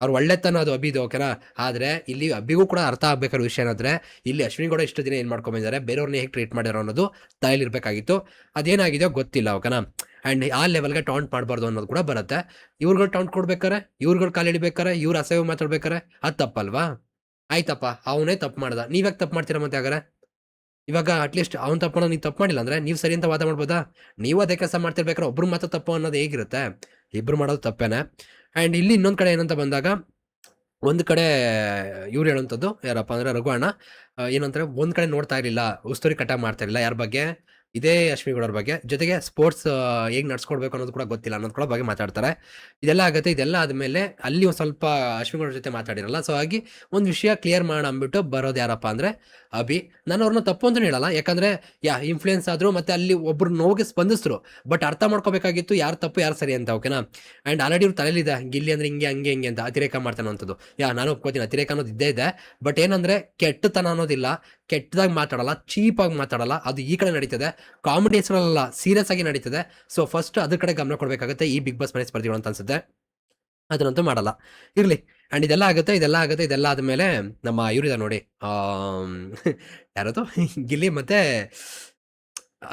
Speaker 1: ಅವ್ರು ಒಳ್ಳೆತನ ಅದು ಅಭಿದು ಓಕೆನಾ ಆದರೆ ಇಲ್ಲಿ ಅಭಿಗೂ ಕೂಡ ಅರ್ಥ ಆಗಬೇಕಾದ ವಿಷಯ ಏನಾದರೆ, ಇಲ್ಲಿ ಅಶ್ವಿನಿ ಕೂಡ ಇಷ್ಟು ದಿನ ಏನು ಮಾಡ್ಕೊಂಬಂದಿದ್ದಾರೆ, ಬೇರೆಯವ್ರನ್ನ ಹೇಗೆ ಟ್ರೀಟ್ ಮಾಡ್ಯಾರೋ ಅನ್ನೋದು ತಲೆಯಲ್ಲಿರ್ಬೇಕಾಗಿತ್ತು ಅದೇನಾಗಿದೆಯೋ ಗೊತ್ತಿಲ್ಲ ಓಕೆನಾ ಆ್ಯಂಡ್ ಆ ಲೆವೆಲ್ಗೆ ಟೌಂಟ್ ಮಾಡಬಾರ್ದು ಅನ್ನೋದು ಕೂಡ ಬರುತ್ತೆ. ಇವ್ರುಗಳು ಟೌಂಟ್ ಕೊಡ್ಬೇಕಾರೆ? ಇವ್ರುಗಳು ಕಾಲು ಹಿಡಿಬೇಕಾರೆ? ಇವ್ರು ಅಸಹ್ಯ ಮಾತಾಡ್ಬೇಕಾರೆ? ಅದು ತಪ್ಪಲ್ವಾ? ಆಯ್ತಪ್ಪ, ಅವನೇ ತಪ್ಪು ಮಾಡ್ದ. ನೀವ್ಯಾಕೆ ತಪ್ಪು ಮಾಡ್ತೀರಾ ಮತ್ತೆ ಹಾಗಾದ್ರೆ? ಇವಾಗ ಅಟ್ಲೀಸ್ಟ್ ಅವ್ನು ತಪ್ಪು ನೀವು ತಪ್ಪು ಮಾಡಿಲ್ಲ ಅಂದರೆ ನೀವು ಸರಿ ಅಂತ ವಾದ ಮಾಡ್ಬೋದಾ? ನೀವು ಅದೇ ಕೆಲಸ ಮಾಡ್ತಿರ್ಬೇಕಾರೆ ಒಬ್ರು ಮಾತ್ರ ತಪ್ಪು ಅನ್ನೋದು ಹೇಗಿರುತ್ತೆ? ಇಬ್ರು ಮಾಡೋದು ತಪ್ಪೇನೆ. ಆ್ಯಂಡ್ ಇಲ್ಲಿ ಇನ್ನೊಂದು ಕಡೆ ಏನಂತ ಬಂದಾಗ, ಒಂದು ಕಡೆ ಇವ್ರು ಹೇಳುವಂಥದ್ದು, ಯಾರಪ್ಪ ಅಂದರೆ ರಘುವಣ್ಣ ಏನಂತಾರೆ, ಒಂದು ಕಡೆ ನೋಡ್ತಾ ಇರಲಿಲ್ಲ ಉಸ್ತುರಿ ಕಟ್ಟ ಮಾಡ್ತಾ ಇರಲಿಲ್ಲ, ಯಾರ ಬಗ್ಗೆ? ಇದೇ ಅಶ್ವಿನಿ ಗೌಡರ ಬಗ್ಗೆ. ಜೊತೆಗೆ ಸ್ಪೋರ್ಟ್ಸ್ ಹೇಗೆ ನಡ್ಸ್ಕೊಡ್ಬೇಕು ಅನ್ನೋದು ಕೂಡ ಗೊತ್ತಿಲ್ಲ. ಅನ್ನೋದು ಕೂಡ ಬಗ್ಗೆ ಮಾತಾಡ್ತಾರೆ. ಇದೆಲ್ಲ ಆಗುತ್ತೆ, ಇದೆಲ್ಲ ಆದಮೇಲೆ ಅಲ್ಲಿ ಒಂದು ಸ್ವಲ್ಪ ಅಶ್ವಿನಿ ಗೌಡರ ಜೊತೆ ಮಾತಾಡಿರಲ್ಲ. ಸೊ ಆಗಿ ಒಂದು ವಿಷಯ ಕ್ಲಿಯರ್ ಮಾಡೋಣ ಅಂದ್ಬಿಟ್ಟು ಬರೋದು ಯಾರಪ್ಪ ಅಂದರೆ ಅಭಿ. ನಾನು ಅವ್ರನ್ನ ತಪ್ಪು ಅಂತ ಹೇಳಲ್ಲ. ಯಾಕಂದರೆ, ಯಾ ಇನ್ಫ್ಲೂಯೆನ್ಸ್ ಆದರೂ ಮತ್ತು ಅಲ್ಲಿ ಒಬ್ಬರು ನೋವಿಗೆ ಸ್ಪಂದಿಸಿದ್ರು ಬಟ್ ಅರ್ಥ ಮಾಡ್ಕೋಬೇಕಾಗಿತ್ತು, ಯಾರು ತಪ್ಪು, ಯಾರು ಸರಿ ಅಂತ ಓಕೆನಾ ಆ್ಯಂಡ್ ಆಲ್ರೆಡಿ ಇವ್ರು ತಲೆಯಲ್ಲಿದೆ ಗಿಲ್ಲಿ ಅಂದರೆ ಹಿಂಗೆ, ಹಂಗೆ, ಹಿಂಗೆ ಅಂತ ಅತಿರೇಕ ಮಾಡ್ತಾನೆ ಅಂಥದ್ದು. ಯಾ, ನಾನು ಒಪ್ಕೋತೀನಿ. ಅತಿರೇಕ ಅನ್ನೋದು ಇದ್ದೇ ಇದೆ. ಬಟ್ ಏನಂದರೆ ಕೆಟ್ಟತನ ಅನ್ನೋದಿಲ್ಲ. ಕೆಟ್ಟದಾಗಿ ಮಾತಾಡಲ್ಲ, ಚೀಪಾಗಿ ಮಾತಾಡಲ್ಲ, ಅದು ಈ ಕಡೆ ನಡೀತದೆ. ಕಾಮಿಡಿ ಹೆಸರಲ್ಲ ಸೀರಿಯಸ್ ಆಗಿ ನಡೀತದೆ. ಸೊ ಫಸ್ಟ್ ಅದ್ರ ಕಡೆ ಗಮನ ಕೊಡಬೇಕಾಗುತ್ತೆ, ಈ ಬಿಗ್ ಬಾಸ್ ಮನೆ ಸ್ಪರ್ಧಿಗಳು ಅಂತ ಅನ್ಸುತ್ತೆ. ಅದನ್ನಂತೂ ಮಾಡಲ್ಲ. ಇರಲಿ ಆ್ಯಂಡ್ ಇದೆಲ್ಲ ಆಗುತ್ತೆ ಇದೆಲ್ಲ ಆಗುತ್ತೆ, ಇದೆಲ್ಲ ಆದಮೇಲೆ ನಮ್ಮ ಇವರಿದ ನೋಡಿ ಯಾರದು? ಗಿಲ್ಲಿ ಮತ್ತೆ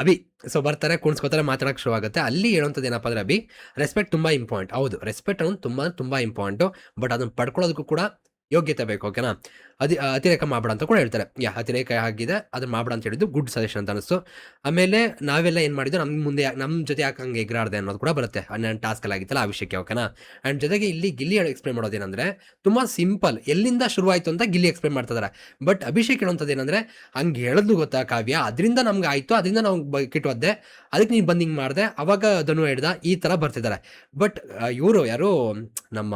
Speaker 1: ಅಭಿ. ಸೊ ಬರ್ತಾರೆ, ಕುಣಿಸ್ಕೋತಾರೆ, ಮಾತಾಡೋಕೆ ಶುರು ಆಗುತ್ತೆ. ಅಲ್ಲಿ ಹೇಳುವಂಥದ್ದು ಏನಪ್ಪ ಅಂದರೆ ಅಭಿ ರೆಸ್ಪೆಕ್ಟ್ ತುಂಬ ಇಂಪಾರ್ಟೆಂಟ್ ಹೌದು ರೆಸ್ಪೆಕ್ಟ್ ಅನ್ನೋದು ತುಂಬ ತುಂಬ ಇಂಪಾರ್ಟೆಂಟು ಬಟ್ ಅದನ್ನು ಪಡ್ಕೊಳ್ಳೋದಕ್ಕೂ ಕೂಡ ಯೋಗ್ಯತೆ ಬೇಕು, ಓಕೆನಾ? ಅತಿ ಅತಿರೇಕ ಮಾಡಬೇಡ ಅಂತ ಕೂಡ ಹೇಳ್ತಾರೆ. ಯಾ, ಅತಿರೇಕ ಆಗಿದೆ, ಅದನ್ನ ಮಾಡಬೇಡ ಅಂತ ಹೇಳಿದ್ದು ಗುಡ್ ಸಜೆಷನ್ ಅಂತ ಅನಿಸ್ತು ಆಮೇಲೆ ನಾವೆಲ್ಲ ಏನು ಮಾಡಿದ್ದು ನಮ್ಮ ಮುಂದೆ ನಮ್ಮ ಜೊತೆ ಯಾಕೆ ಹಂಗೆ ಎಗ್ರಾಡ್ದೆ ಅನ್ನೋದು ಕೂಡ ಬರುತ್ತೆ. ನನ್ನ ಟಾಸ್ಕಲ್ಲಿ ಆಗಿತ್ತಲ್ಲ ಆ ವಿಷಯಕ್ಕೆ, ಓಕೆನಾ? ಆ್ಯಂಡ್ ಜೊತೆಗೆ ಇಲ್ಲಿ ಗಿಲ್ಲಿ ಎಕ್ಸ್ಪ್ಲೇನ್ ಮಾಡೋದೇನೆಂದರೆ ತುಂಬ ಸಿಂಪಲ್ ಎಲ್ಲಿಂದ ಶುರುವಾಯಿತು ಅಂತ ಗಿಲ್ಲಿ ಎಕ್ಸ್ಪ್ಲೇನ್ ಮಾಡ್ತಿದ್ದಾರೆ ಬಟ್ ಅಭಿಷೇಕ್ ಹೇಳುವಂಥದ್ದು ಏನಂದರೆ, ಹಂಗೆ ಹೇಳೋದು ಗೊತ್ತಾ ಕಾವ್ಯ? ಅದರಿಂದ ನಮ್ಗೆ ಆಯಿತು, ಅದರಿಂದ ನಾವು ಬ ಕಿಟ್ಟೋದ್ದೆ ಅದಕ್ಕೆ ನೀನು ಬಂದು ಹಿಂಗೆ ಮಾಡಿದೆ, ಅವಾಗ ಧನು ಹಿಡ್ದ ಈ ಥರ ಬರ್ತಿದ್ದಾರೆ ಬಟ್ ಇವರು ಯಾರು, ನಮ್ಮ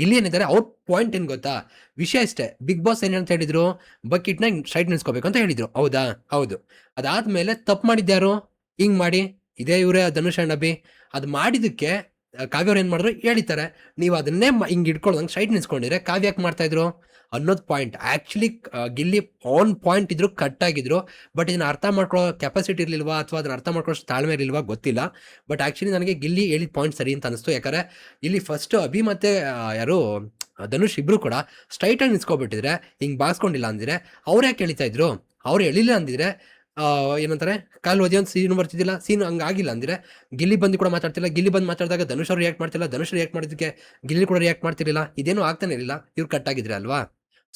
Speaker 1: ಗಿಲ್ಲಿ ಏನಿದ್ದಾರೆ ಅವ್ರ ಪಾಯಿಂಟ್ ಏನು ಗೊತ್ತಾ? ವಿಷಯ ಇಷ್ಟೇ ಬಿಗ್ ಬಾಸ್ ಏನಂತ ಹೇಳಿದ್ರು? ಬಕೆಟ್ನ ಸೈಡ್ ನಿಲ್ಸ್ಕೋಬೇಕು ಅಂತ ಹೇಳಿದ್ರು. ಹೌದಾ? ಹೌದು. ಅದಾದ್ಮೇಲೆ ತಪ್ಪು ಮಾಡಿದ್ಯಾರು ಹಿಂಗ್ ಮಾಡಿ. ಇದೇ ಇವರೇ ಧನುಷ್ ಅಣ್ಣಬಿ ಅದು ಮಾಡಿದ್ದಕ್ಕೆ ಕಾವ್ಯವ್ರು ಏನು ಮಾಡಿದ್ರು? ಹೇಳಿತಾರೆ ನೀವು ಅದನ್ನೇ ಹಿಂಗೆ ಇಟ್ಕೊಳ್ದಂಗೆ ಸೈಡ್ ನಿಲ್ಸ್ಕೊಂಡಿದ್ರೆ ಕಾವ್ಯ ಯಾಕೆ ಮಾಡ್ತಾ ಇದ್ರು? ಅನ್ನೋದು point actually Gilli on point ಇದ್ರು ಕಟ್ ಆಗಿದ್ರು. ಬಟ್ ಇದನ್ನ ಅರ್ಥ ಮಾಡ್ಕೊಳ್ಳೋ ಕೆಪಾಸಿಟಿ ಇರಲಿಲ್ವಾ? ಅಥವಾ ಅದನ್ನ ಅರ್ಥ ಮಾಡ್ಕೊಳ್ಳೋ ತಾಳ್ಮೆ ಇರಲಿಲ್ವಾ? ಗೊತ್ತಿಲ್ಲ. ಬಟ್ ಆ್ಯಕ್ಚುಲಿ ನನಗೆ ಗಿಲ್ಲಿ ಹೇಳಿದ ಪಾಯಿಂಟ್ ಸರಿ ಅಂತ ಅನಿಸ್ತು. ಯಾಕಂದ್ರೆ, ಇಲ್ಲಿ ಫಸ್ಟ್ ಅಭಿ ಮತ್ತೆ ಯಾರು? ಧನುಷ್ ಇಬ್ರು ಕೂಡ ಸ್ಟ್ರೈಟ್ ಆಗಿ ನಿಂತ್ಕೊಬಿಟ್ಟಿದ್ರೆ, ಹಿಂಗ್ ಬಾಸ್ಕೊಂಡಿಲ್ಲ ಅಂದಿದ್ರೆ, ಅವ್ರು ಯಾಕೆ ಹೇಳ್ತಾ ಇದ್ರು? ಅವ್ರು ಹೇಳಿಲ್ಲ ಅಂದಿದ್ರೆ ಏನಂತಾರೆ, ಕಾಲು ಒದಿ ಒಂದು ಸೀನ್ ಬರ್ತಿದ್ದಿಲ್ಲ ಸೀನ್ ಹಂಗಾಗಿಲ್ಲ ಅಂದರೆ ಗಿಲ್ಲಿ ಬಂದು ಕೂಡ ಮಾತಾಡ್ತಿಲ್ಲ, ಗಿಲ್ಲಿ ಬಂದು ಮಾತಾಡಿದಾಗ ಧನುಷ್ ಅವ್ರು ರಿಯಾಕ್ಟ್ ಮಾಡ್ತಿಲ್ಲ, ಧನುಷ್ ರಿಯಾಕ್ಟ್ ಮಾಡಿದ್ದಕ್ಕೆ ಗಿಲ್ಲಿ ಕೂಡ ರಿಯಾಕ್ಟ್ ಮಾಡ್ತಿರಲಿಲ್ಲ, ಇದೇನು ಆಗ್ತಾನೆ ಇರಲಿಲ್ಲ, ಇವ್ರು ಕಟ್ ಆಗಿದ್ರೆ ಅಲ್ವಾ?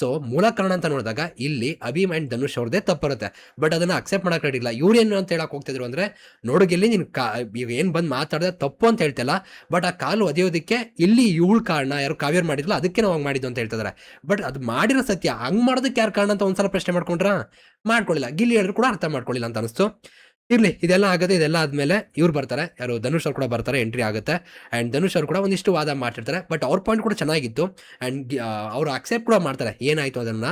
Speaker 1: ಸೊ ಮೂಲ ಕಾರಣ ಅಂತ ನೋಡಿದಾಗ ಇಲ್ಲಿ ಅಭಿಮ್ ಆ್ಯಂಡ್ ಧನುಷ್ ಅವ್ರದ್ದೇ ತಪ್ಪಿರುತ್ತೆ. ಬಟ್ ಅದನ್ನ ಅಕ್ಸೆಪ್ಟ್ ಮಾಡಕ್ ರೆಡಿಲ್ಲ ಇವ್ರು ಏನು ಅಂತ ಹೇಳಕ್ ಹೋಗ್ತಿದ್ರು ಅಂದ್ರೆ, ನೋಡು ಗೆಲ್ಲಿ, ನೀನು ಕಾ ಏನು ಬಂದು ಮಾತಾಡಿದ್ರೆ ತಪ್ಪು ಅಂತ ಹೇಳ್ತಿಲ್ಲ ಬಟ್ ಆ ಕಾಲು ಒದೆಯೋದಕ್ಕೆ ಇಲ್ಲಿ ಇವಳು ಕಾರಣ, ಯಾರು ಕಾವ್ಯರ್ ಮಾಡಿದ್ಲ, ಅದಕ್ಕೆ ನಾವು ಹಂಗ್ ಮಾಡಿದ್ದು ಅಂತ ಹೇಳ್ತಿದಾರೆ. ಬಟ್ ಅದು ಮಾಡಿರೋ ಸತ್ಯ, ಹಂಗ್ ಮಾಡೋದಕ್ಕೆ ಯಾರು ಕಾರಣ ಅಂತ ಒಂದ್ಸಲ ಪ್ರಶ್ನೆ ಮಾಡ್ಕೊಂಡ್ರ? ಮಾಡ್ಕೊಳ್ಳಿಲ್ಲ ಗಿಲ್ಲಿ ಹೇಳಿದ್ರು ಕೂಡ ಅರ್ಥ ಮಾಡ್ಕೊಳ್ಳಿಲ್ಲ ಅಂತ ಅನಿಸ್ತು. ಇರ್ಲಿ, ಇದೆಲ್ಲ ಆಗುತ್ತೆ, ಇದೆಲ್ಲ ಆದಮೇಲೆ ಇವ್ರು ಬರ್ತಾರೆ. ಯಾರು, ಧನುಷ್ ಅವ್ರು ಕೂಡ ಬರ್ತಾರೆ ಎಂಟ್ರಿ ಆಗುತ್ತೆ. ಆ್ಯಂಡ್ ಧನುಷ್ ಅವ್ರು ಕೂಡ ಒಂದಿಷ್ಟು ವಾದ ಮಾಡ್ತಿರ್ತಾರೆ. ಬಟ್ ಅವ್ರ ಪಾಯಿಂಟ್ ಕೂಡ ಚೆನ್ನಾಗಿತ್ತು. ಆ್ಯಂಡ್ ಅವರು ಅಕ್ಸೆಪ್ಟ್ ಕೂಡ ಮಾಡ್ತಾರೆ. ಏನಾಯ್ತು ಅದನ್ನ?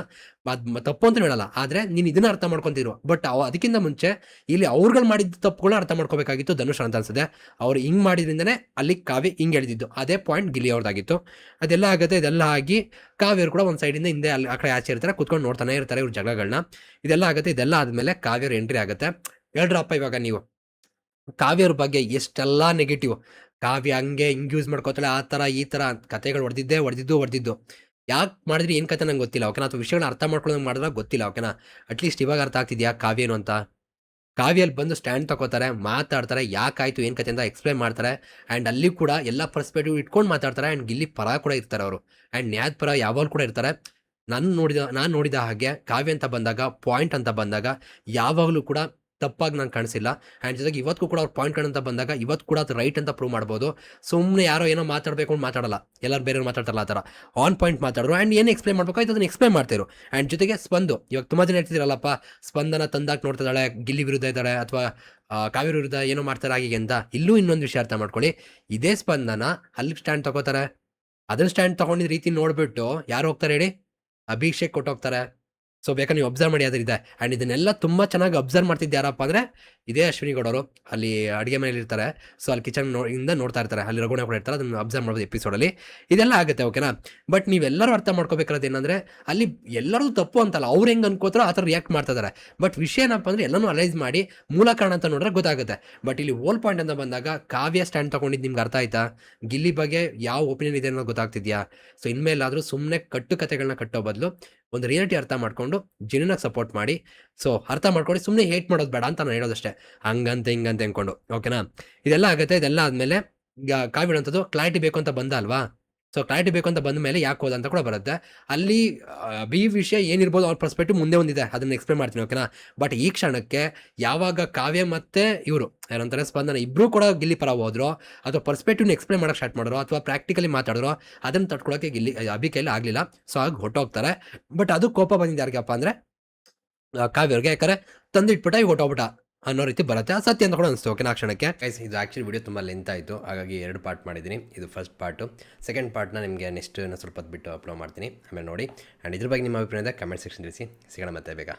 Speaker 1: ಅದ್ ತಪ್ಪು ಅಂತ ಹೇಳಲ್ಲ. ಆದ್ರೆ ನೀನು ಇದನ್ನ ಅರ್ಥ ಮಾಡ್ಕೊಂತಿದ್ರು ಬಟ್ ಅವ ಅದಕ್ಕಿಂತ ಮುಂಚೆ ಇಲ್ಲಿ ಅವ್ರುಗಳು ಮಾಡಿದ ತಪ್ಪುಗಳನ್ನ ಅರ್ಥ ಮಾಡ್ಕೋಬೇಕಾಗಿತ್ತು ಧನುಷ್ ಅಂತ ಅನ್ಸುತ್ತೆ. ಅವ್ರು ಹಿಂಗ್ ಮಾಡಿದ್ರಿಂದನೇ ಅಲ್ಲಿ ಕಾವ್ಯ ಹಿಂಗ್ ಎಳೆದಿದ್ದು. ಅದೇ ಪಾಯಿಂಟ್ ಗಿಲಿ ಅವ್ರದ್ದಾಗಿತ್ತು ಅದೆಲ್ಲ ಆಗುತ್ತೆ, ಇದೆಲ್ಲ ಆಗಿ ಕಾವ್ಯರು ಕೂಡ ಒಂದು ಸೈಡಿಂದ ಹಿಂದೆ ಅಲ್ಲಿ ಆ ಕಡೆ ಆಚೆ ಇರ್ತಾರೆ, ಕುತ್ಕೊಂಡು ನೋಡ್ತಾನೆ ಇರ್ತಾರೆ ಇವ್ರ ಜಗಳಗಳನ್ನ ಇದೆಲ್ಲ ಆಗುತ್ತೆ, ಇದೆಲ್ಲ ಆದಮೇಲೆ ಕಾವ್ಯರು ಎಂಟ್ರಿ ಆಗುತ್ತೆ. ಹೇಳ್ರಪ್ಪ ಇವಾಗ ನೀವು. ಕಾವ್ಯರ ಬಗ್ಗೆ ಎಷ್ಟೆಲ್ಲ ನೆಗೆಟಿವ್ ಕಾವ್ಯ ಹಂಗೆ ಹಿಂಗೆ ಯೂಸ್ ಮಾಡ್ಕೋತಾಳೆ, ಆ ಥರ ಈ ಥರ ಕತೆಗಳು ಹೊಡೆದಿದ್ದೆ ಹೊಡೆದಿದ್ದು ಹೊಡೆದಿದ್ದು ಯಾಕೆ ಮಾಡಿದ್ರೆ ಏನು ಕತೆ ನಂಗೆ ಗೊತ್ತಿಲ್ಲ, ಓಕೆನಾ? ಅಥವಾ ವಿಷಯಗಳನ್ನ ಅರ್ಥ ಮಾಡ್ಕೊಳ್ಳೋದು ಮಾಡಿದ್ರೆ ಗೊತ್ತಿಲ್ಲ, ಓಕೆನಾ? ಅಟ್ಲೀಸ್ಟ್ ಇವಾಗ ಅರ್ಥ ಆಗ್ತಿದ್ಯಾ ಕಾವ್ಯ ಏನು ಅಂತ? ಕಾವ್ಯಲ್ಲಿ ಬಂದು ಸ್ಟ್ಯಾಂಡ್ ತಗೋತಾರೆ ಮಾತಾಡ್ತಾರೆ ಯಾಕಾಯಿತು ಏನು ಕತೆ ಅಂತ ಎಕ್ಸ್ಪ್ಲೈನ್ ಮಾಡ್ತಾರೆ ಆ್ಯಂಡ್ ಅಲ್ಲಿ ಕೂಡ ಎಲ್ಲ ಪರ್ಸ್ಪೆಕ್ಟಿವ್ ಇಟ್ಕೊಂಡು ಮಾತಾಡ್ತಾರೆ ಆ್ಯಂಡ್ ಗಿಲ್ಲಿ ಪರ ಕೂಡ ಇರ್ತಾರೆ ಅವರು. ಆ್ಯಂಡ್ ನ್ಯಾಯದ ಪರ ಯಾವಾಗಲೂ ಕೂಡ ಇರ್ತಾರೆ. ನಾನು ನೋಡಿದ ನಾನು ನೋಡಿದ ಹಾಗೆ ಕಾವ್ಯ ಅಂತ ಬಂದಾಗ ಪಾಯಿಂಟ್ ಅಂತ ಬಂದಾಗ, ಯಾವಾಗಲೂ ಕೂಡ ತಪ್ಪಾಗಿ ನಾನು ಕಾಣಿಸಿಲ್ಲ. ಆ್ಯಂಡ್ ಜೊತೆಗೆ ಇವತ್ತು ಕೂಡ ಅವ್ರ ಪಾಯಿಂಟ್ಗಳಂತ ಬಂದಾಗ ಇವತ್ತು ಕೂಡ ಅದು ರೈಟ್ ಅಂತ ಪ್ರೂವ್ ಮಾಡ್ಬೋದು. ಸುಮ್ಮನೆ ಯಾರೋ ಏನೋ ಮಾತಾಡಬೇಕು ಅಂತ ಮಾತಾಡಲ್ಲ. ಎಲ್ಲರೂ ಬೇರೆಯವ್ರು ಮಾತಾಡ್ತಾರಲ್ಲ ಆ ಥರ. ಆನ್ ಪಾಯಿಂಟ್ ಮಾತಾಡೋರು. ಆ್ಯಂಡ್ ಏನು ಎಕ್ಸ್ಪ್ಲೈನ್ ಮಾಡಬೇಕಾಯ್ತು ಅದನ್ನು ಎಕ್ಸ್ಪ್ಲೈನ್ ಮಾಡ್ತಿರು. ಆ್ಯಂಡ್ ಜೊತೆಗೆ ಸ್ಪಂದು. ಇವಾಗ ತುಂಬ ಜನ ಹೇಳ್ತಿದ್ರಲ್ಲಪ್ಪ, ಸ್ಪಂದನ ತಂದಾಕ್ ನೋಡ್ತಿದ್ದಾಳೆ ಗಿಲ್ಲಿ ವಿರುದ್ಧ ಇದ್ದಾಳೆ ಅಥವಾ ಕಾವ್ಯ ವಿರುದ್ಧ ಏನೋ ಮಾಡ್ತಾರೆ ಹಾಗೆ ಅಂತ ಇಲ್ಲೂ ಇನ್ನೊಂದು ವಿಷಯ ಅರ್ಥ ಮಾಡ್ಕೊಳ್ಳಿ. ಇದೇ ಸ್ಪಂದನ ಅಲ್ಲಿ ಸ್ಟ್ಯಾಂಡ್ ತಗೋತಾರೆ. ಅದನ್ನ ಸ್ಟ್ಯಾಂಡ್ ತಗೊಂಡಿದ್ದ ರೀತಿ ನೋಡಿಬಿಟ್ಟು ಯಾರು ಹೋಗ್ತಾರೆ ಹೇಳಿ? ಅಭಿಷೇಕ್ ಕೊಟ್ಟೋಗ್ತಾರೆ. ಸೊ ಬೇಕಾದ್ರೆ ನೀವು ಅಬ್ಸರ್ವ್ ಮಾಡಿ ಅದ್ರಿದೆ ಆ್ಯಂಡ್ ಇದನ್ನೆಲ್ಲ ತುಂಬ ಚೆನ್ನಾಗಿ ಅಬ್ಸರ್ವ್ ಮಾಡ್ತಿದ್ದು ಯಾರಪ್ಪ ಅಂದರೆ, ಇದೇ ಅಶ್ವಿನಿ ಗೌಡರು ಅಲ್ಲಿ ಅಡುಗೆ ಮನೇಲಿ ಇರ್ತಾರೆ. ಸೊ ಅಲ್ಲಿ ಕಿಚನ್ ನೋ ಇಂದ ನೋಡ್ತಾ ಇರ್ತಾರೆ. ಅಲ್ಲಿ ರಘುಣ ಕೂಡ ಇರ್ತಾರೆ. ಅದನ್ನು ಅಬ್ಸರ್ವ್ ಮಾಡ್ಬೋದು ಎಪಿಸೋಡಲ್ಲಿ ಇದೆಲ್ಲ ಆಗುತ್ತೆ ಓಕೆನಾ ಬಟ್ ನೀವೆಲ್ಲರೂ ಅರ್ಥ ಮಾಡ್ಕೋಬೇಕಾದ್ರೆ ಏನಂದರೆ, ಅಲ್ಲಿ ಎಲ್ಲರೂ ತಪ್ಪು ಅಂತಲ್ಲ. ಅವ್ರು ಹೆಂಗೆ ಅನ್ಕೋತಾರೋ ಆ ಥರ ರಿಯಾಕ್ಟ್ ಮಾಡ್ತಾ ಇದ್ದಾರೆ ಬಟ್ ವಿಷಯ ಏನಪ್ಪ ಅಂದರೆ, ಎಲ್ಲನೂ ಅನಲೈಸ್ ಮಾಡಿ ಮೂಲ ಕಾರಣ ಅಂತ ನೋಡಿದ್ರೆ ಗೊತ್ತಾಗುತ್ತೆ. ಬಟ್ ಇಲ್ಲಿ ಓಲ್ ಪಾಯಿಂಟ್ ಅಂತ ಬಂದಾಗ, ಕಾವ್ಯ ಸ್ಟ್ಯಾಂಡ್ ತೊಗೊಂಡಿದ್ದು ನಿಮ್ಗೆ ಅರ್ಥ ಆಯ್ತಾ? ಗಿಲ್ಲಿ ಬಗ್ಗೆ ಯಾವ ಒಪಿನಿಯನ್ ಇದೆ ಅನ್ನೋದು ಗೊತ್ತಾಗ್ತಿದ್ಯಾ? ಸೊ ಇನ್ಮೇಲಾದರೂ ಸುಮ್ಮನೆ ಕಟ್ಟು ಕಥೆಗಳನ್ನ ಕಟ್ಟೋ ಬದಲು ಒಂದು ರಿಯಾಲಿಟಿ ಅರ್ಥ ಮಾಡ್ಕೊಂಡು ಜೆನ್ಯೂನಾಗಿ ಸಪೋರ್ಟ್ ಮಾಡಿ. ಸೊ ಅರ್ಥ ಮಾಡ್ಕೊಂಡು ಸುಮ್ಮನೆ ಹೇಟ್ ಮಾಡೋದು ಬೇಡ ಅಂತ ನಾನು ಹೇಳೋದಷ್ಟೇ. ಹಂಗಂತೆ, ಹಿಂಗಂತೆ ಅಂದ್ಕೊಂಡು ಓಕೆನಾ ಇದೆಲ್ಲ ಆಗುತ್ತೆ, ಇದೆಲ್ಲ ಆದಮೇಲೆ ಈಗ ಕಾವ್ಯ ಅಂಥದ್ದು ಕ್ಲಾರಿಟಿ ಬೇಕು ಅಂತ ಬಂದ ಅಲ್ವಾ? ಸೊ ಕ್ಲಾರಿಟಿ ಬೇಕು ಅಂತ ಬಂದ ಮೇಲೆ ಯಾಕೆ ಹೋದ ಅಂತ ಕೂಡ ಬರುತ್ತೆ. ಅಲ್ಲಿ ಬಿ ವಿಷಯ ಏನಿರ್ಬೋದು ಅವ್ರ ಪರ್ಸ್ಪೆಕ್ಟಿವ್ ಮುಂದೆ ಒಂದಿದೆ. ಅದನ್ನು ಎಕ್ಸ್ಪ್ಲೇನ್ ಮಾಡ್ತೀನಿ ಓಕೆನಾ ಬಟ್ ಈ ಕ್ಷಣಕ್ಕೆ ಯಾವಾಗ ಕಾವ್ಯ ಮತ್ತೆ ಇವರು ಏನಂತಾರೆ ಸ್ಪಂದನ ಇಬ್ಬರು ಕೂಡ ಗಿಲ್ಲಿ ಪರ ಹೋದ್ರು, ಅಥವಾ ಪರ್ಸ್ಪೆಕ್ಟಿವ್ನ ಎಕ್ಸ್ಪ್ಲೇನ್ ಮಾಡೋಕೆ ಸ್ಟಾರ್ಟ್ ಮಾಡೋರು ಅಥವಾ ಪ್ರಾಕ್ಟಿಕಲಿ ಮಾತಾಡಿದ್ರು, ಅದನ್ನು ತಡ್ಕೊಳಕ್ಕೆ ಗಿಲ್ಲಿ ಅಭಿ ಕೈಲಿ ಆಗಲಿಲ್ಲ. ಸೊ ಆಗ ಹೊಟ್ಟೋಗ್ತಾರೆ ಬಟ್ ಅದು ಕೋಪ ಬಂದಿದ್ದು ಯಾರಿಗಪ್ಪ ಅಂದರೆ ಕಾವ್ಯವ್ರಿಗೆ ಯಾಕಂದ್ರೆ ತಂದಿಟ್ಬಿಟ್ಟ ಈಗ ಹೊಟ್ಟೋಗ್ಬಿಟ್ಟ ಅನ್ನೋ ರೀತಿ ಬರುತ್ತೆ. ಅದು ಸತ್ಯ ಅಂತ ಕೂಡ ಅನಿಸ್ತು ಓಕೆನಾ? ಆ ಕ್ಷಣಕ್ಕೆ. ಗೈಸ್ ಇದು ಆ್ಯಕ್ಚುಲಿ ವಿಡಿಯೋ ತುಂಬ ಲೆಂತ್ ಆಯಿತು. ಹಾಗಾಗಿ ಎರಡು ಪಾರ್ಟ್ ಮಾಡಿದ್ದೀನಿ. ಇದು ಫಸ್ಟ್ ಪಾರ್ಟು ಸೆಕೆಂಡ್ ಪಾರ್ಟ್ನ ನಿಮಗೆ ನೆಕ್ಸ್ಟ್ ಸ್ವಲ್ಪ ಬಿಟ್ಟು ಅಪ್ಲೋಡ್ ಮಾಡ್ತೀನಿ. ಆಮೇಲೆ ನೋಡಿ. ಆ್ಯಂಡ್ ಇದ್ರ ಬಗ್ಗೆ ನಿಮ್ಮ ಅಭಿಪ್ರಾಯದ ಕಮೆಂಟ್ ಸೆಕ್ಷನ್ ತಿಳಿಸಿ. ಸಿಗೋಣ ಮತ್ತೆ ಬೇಗ.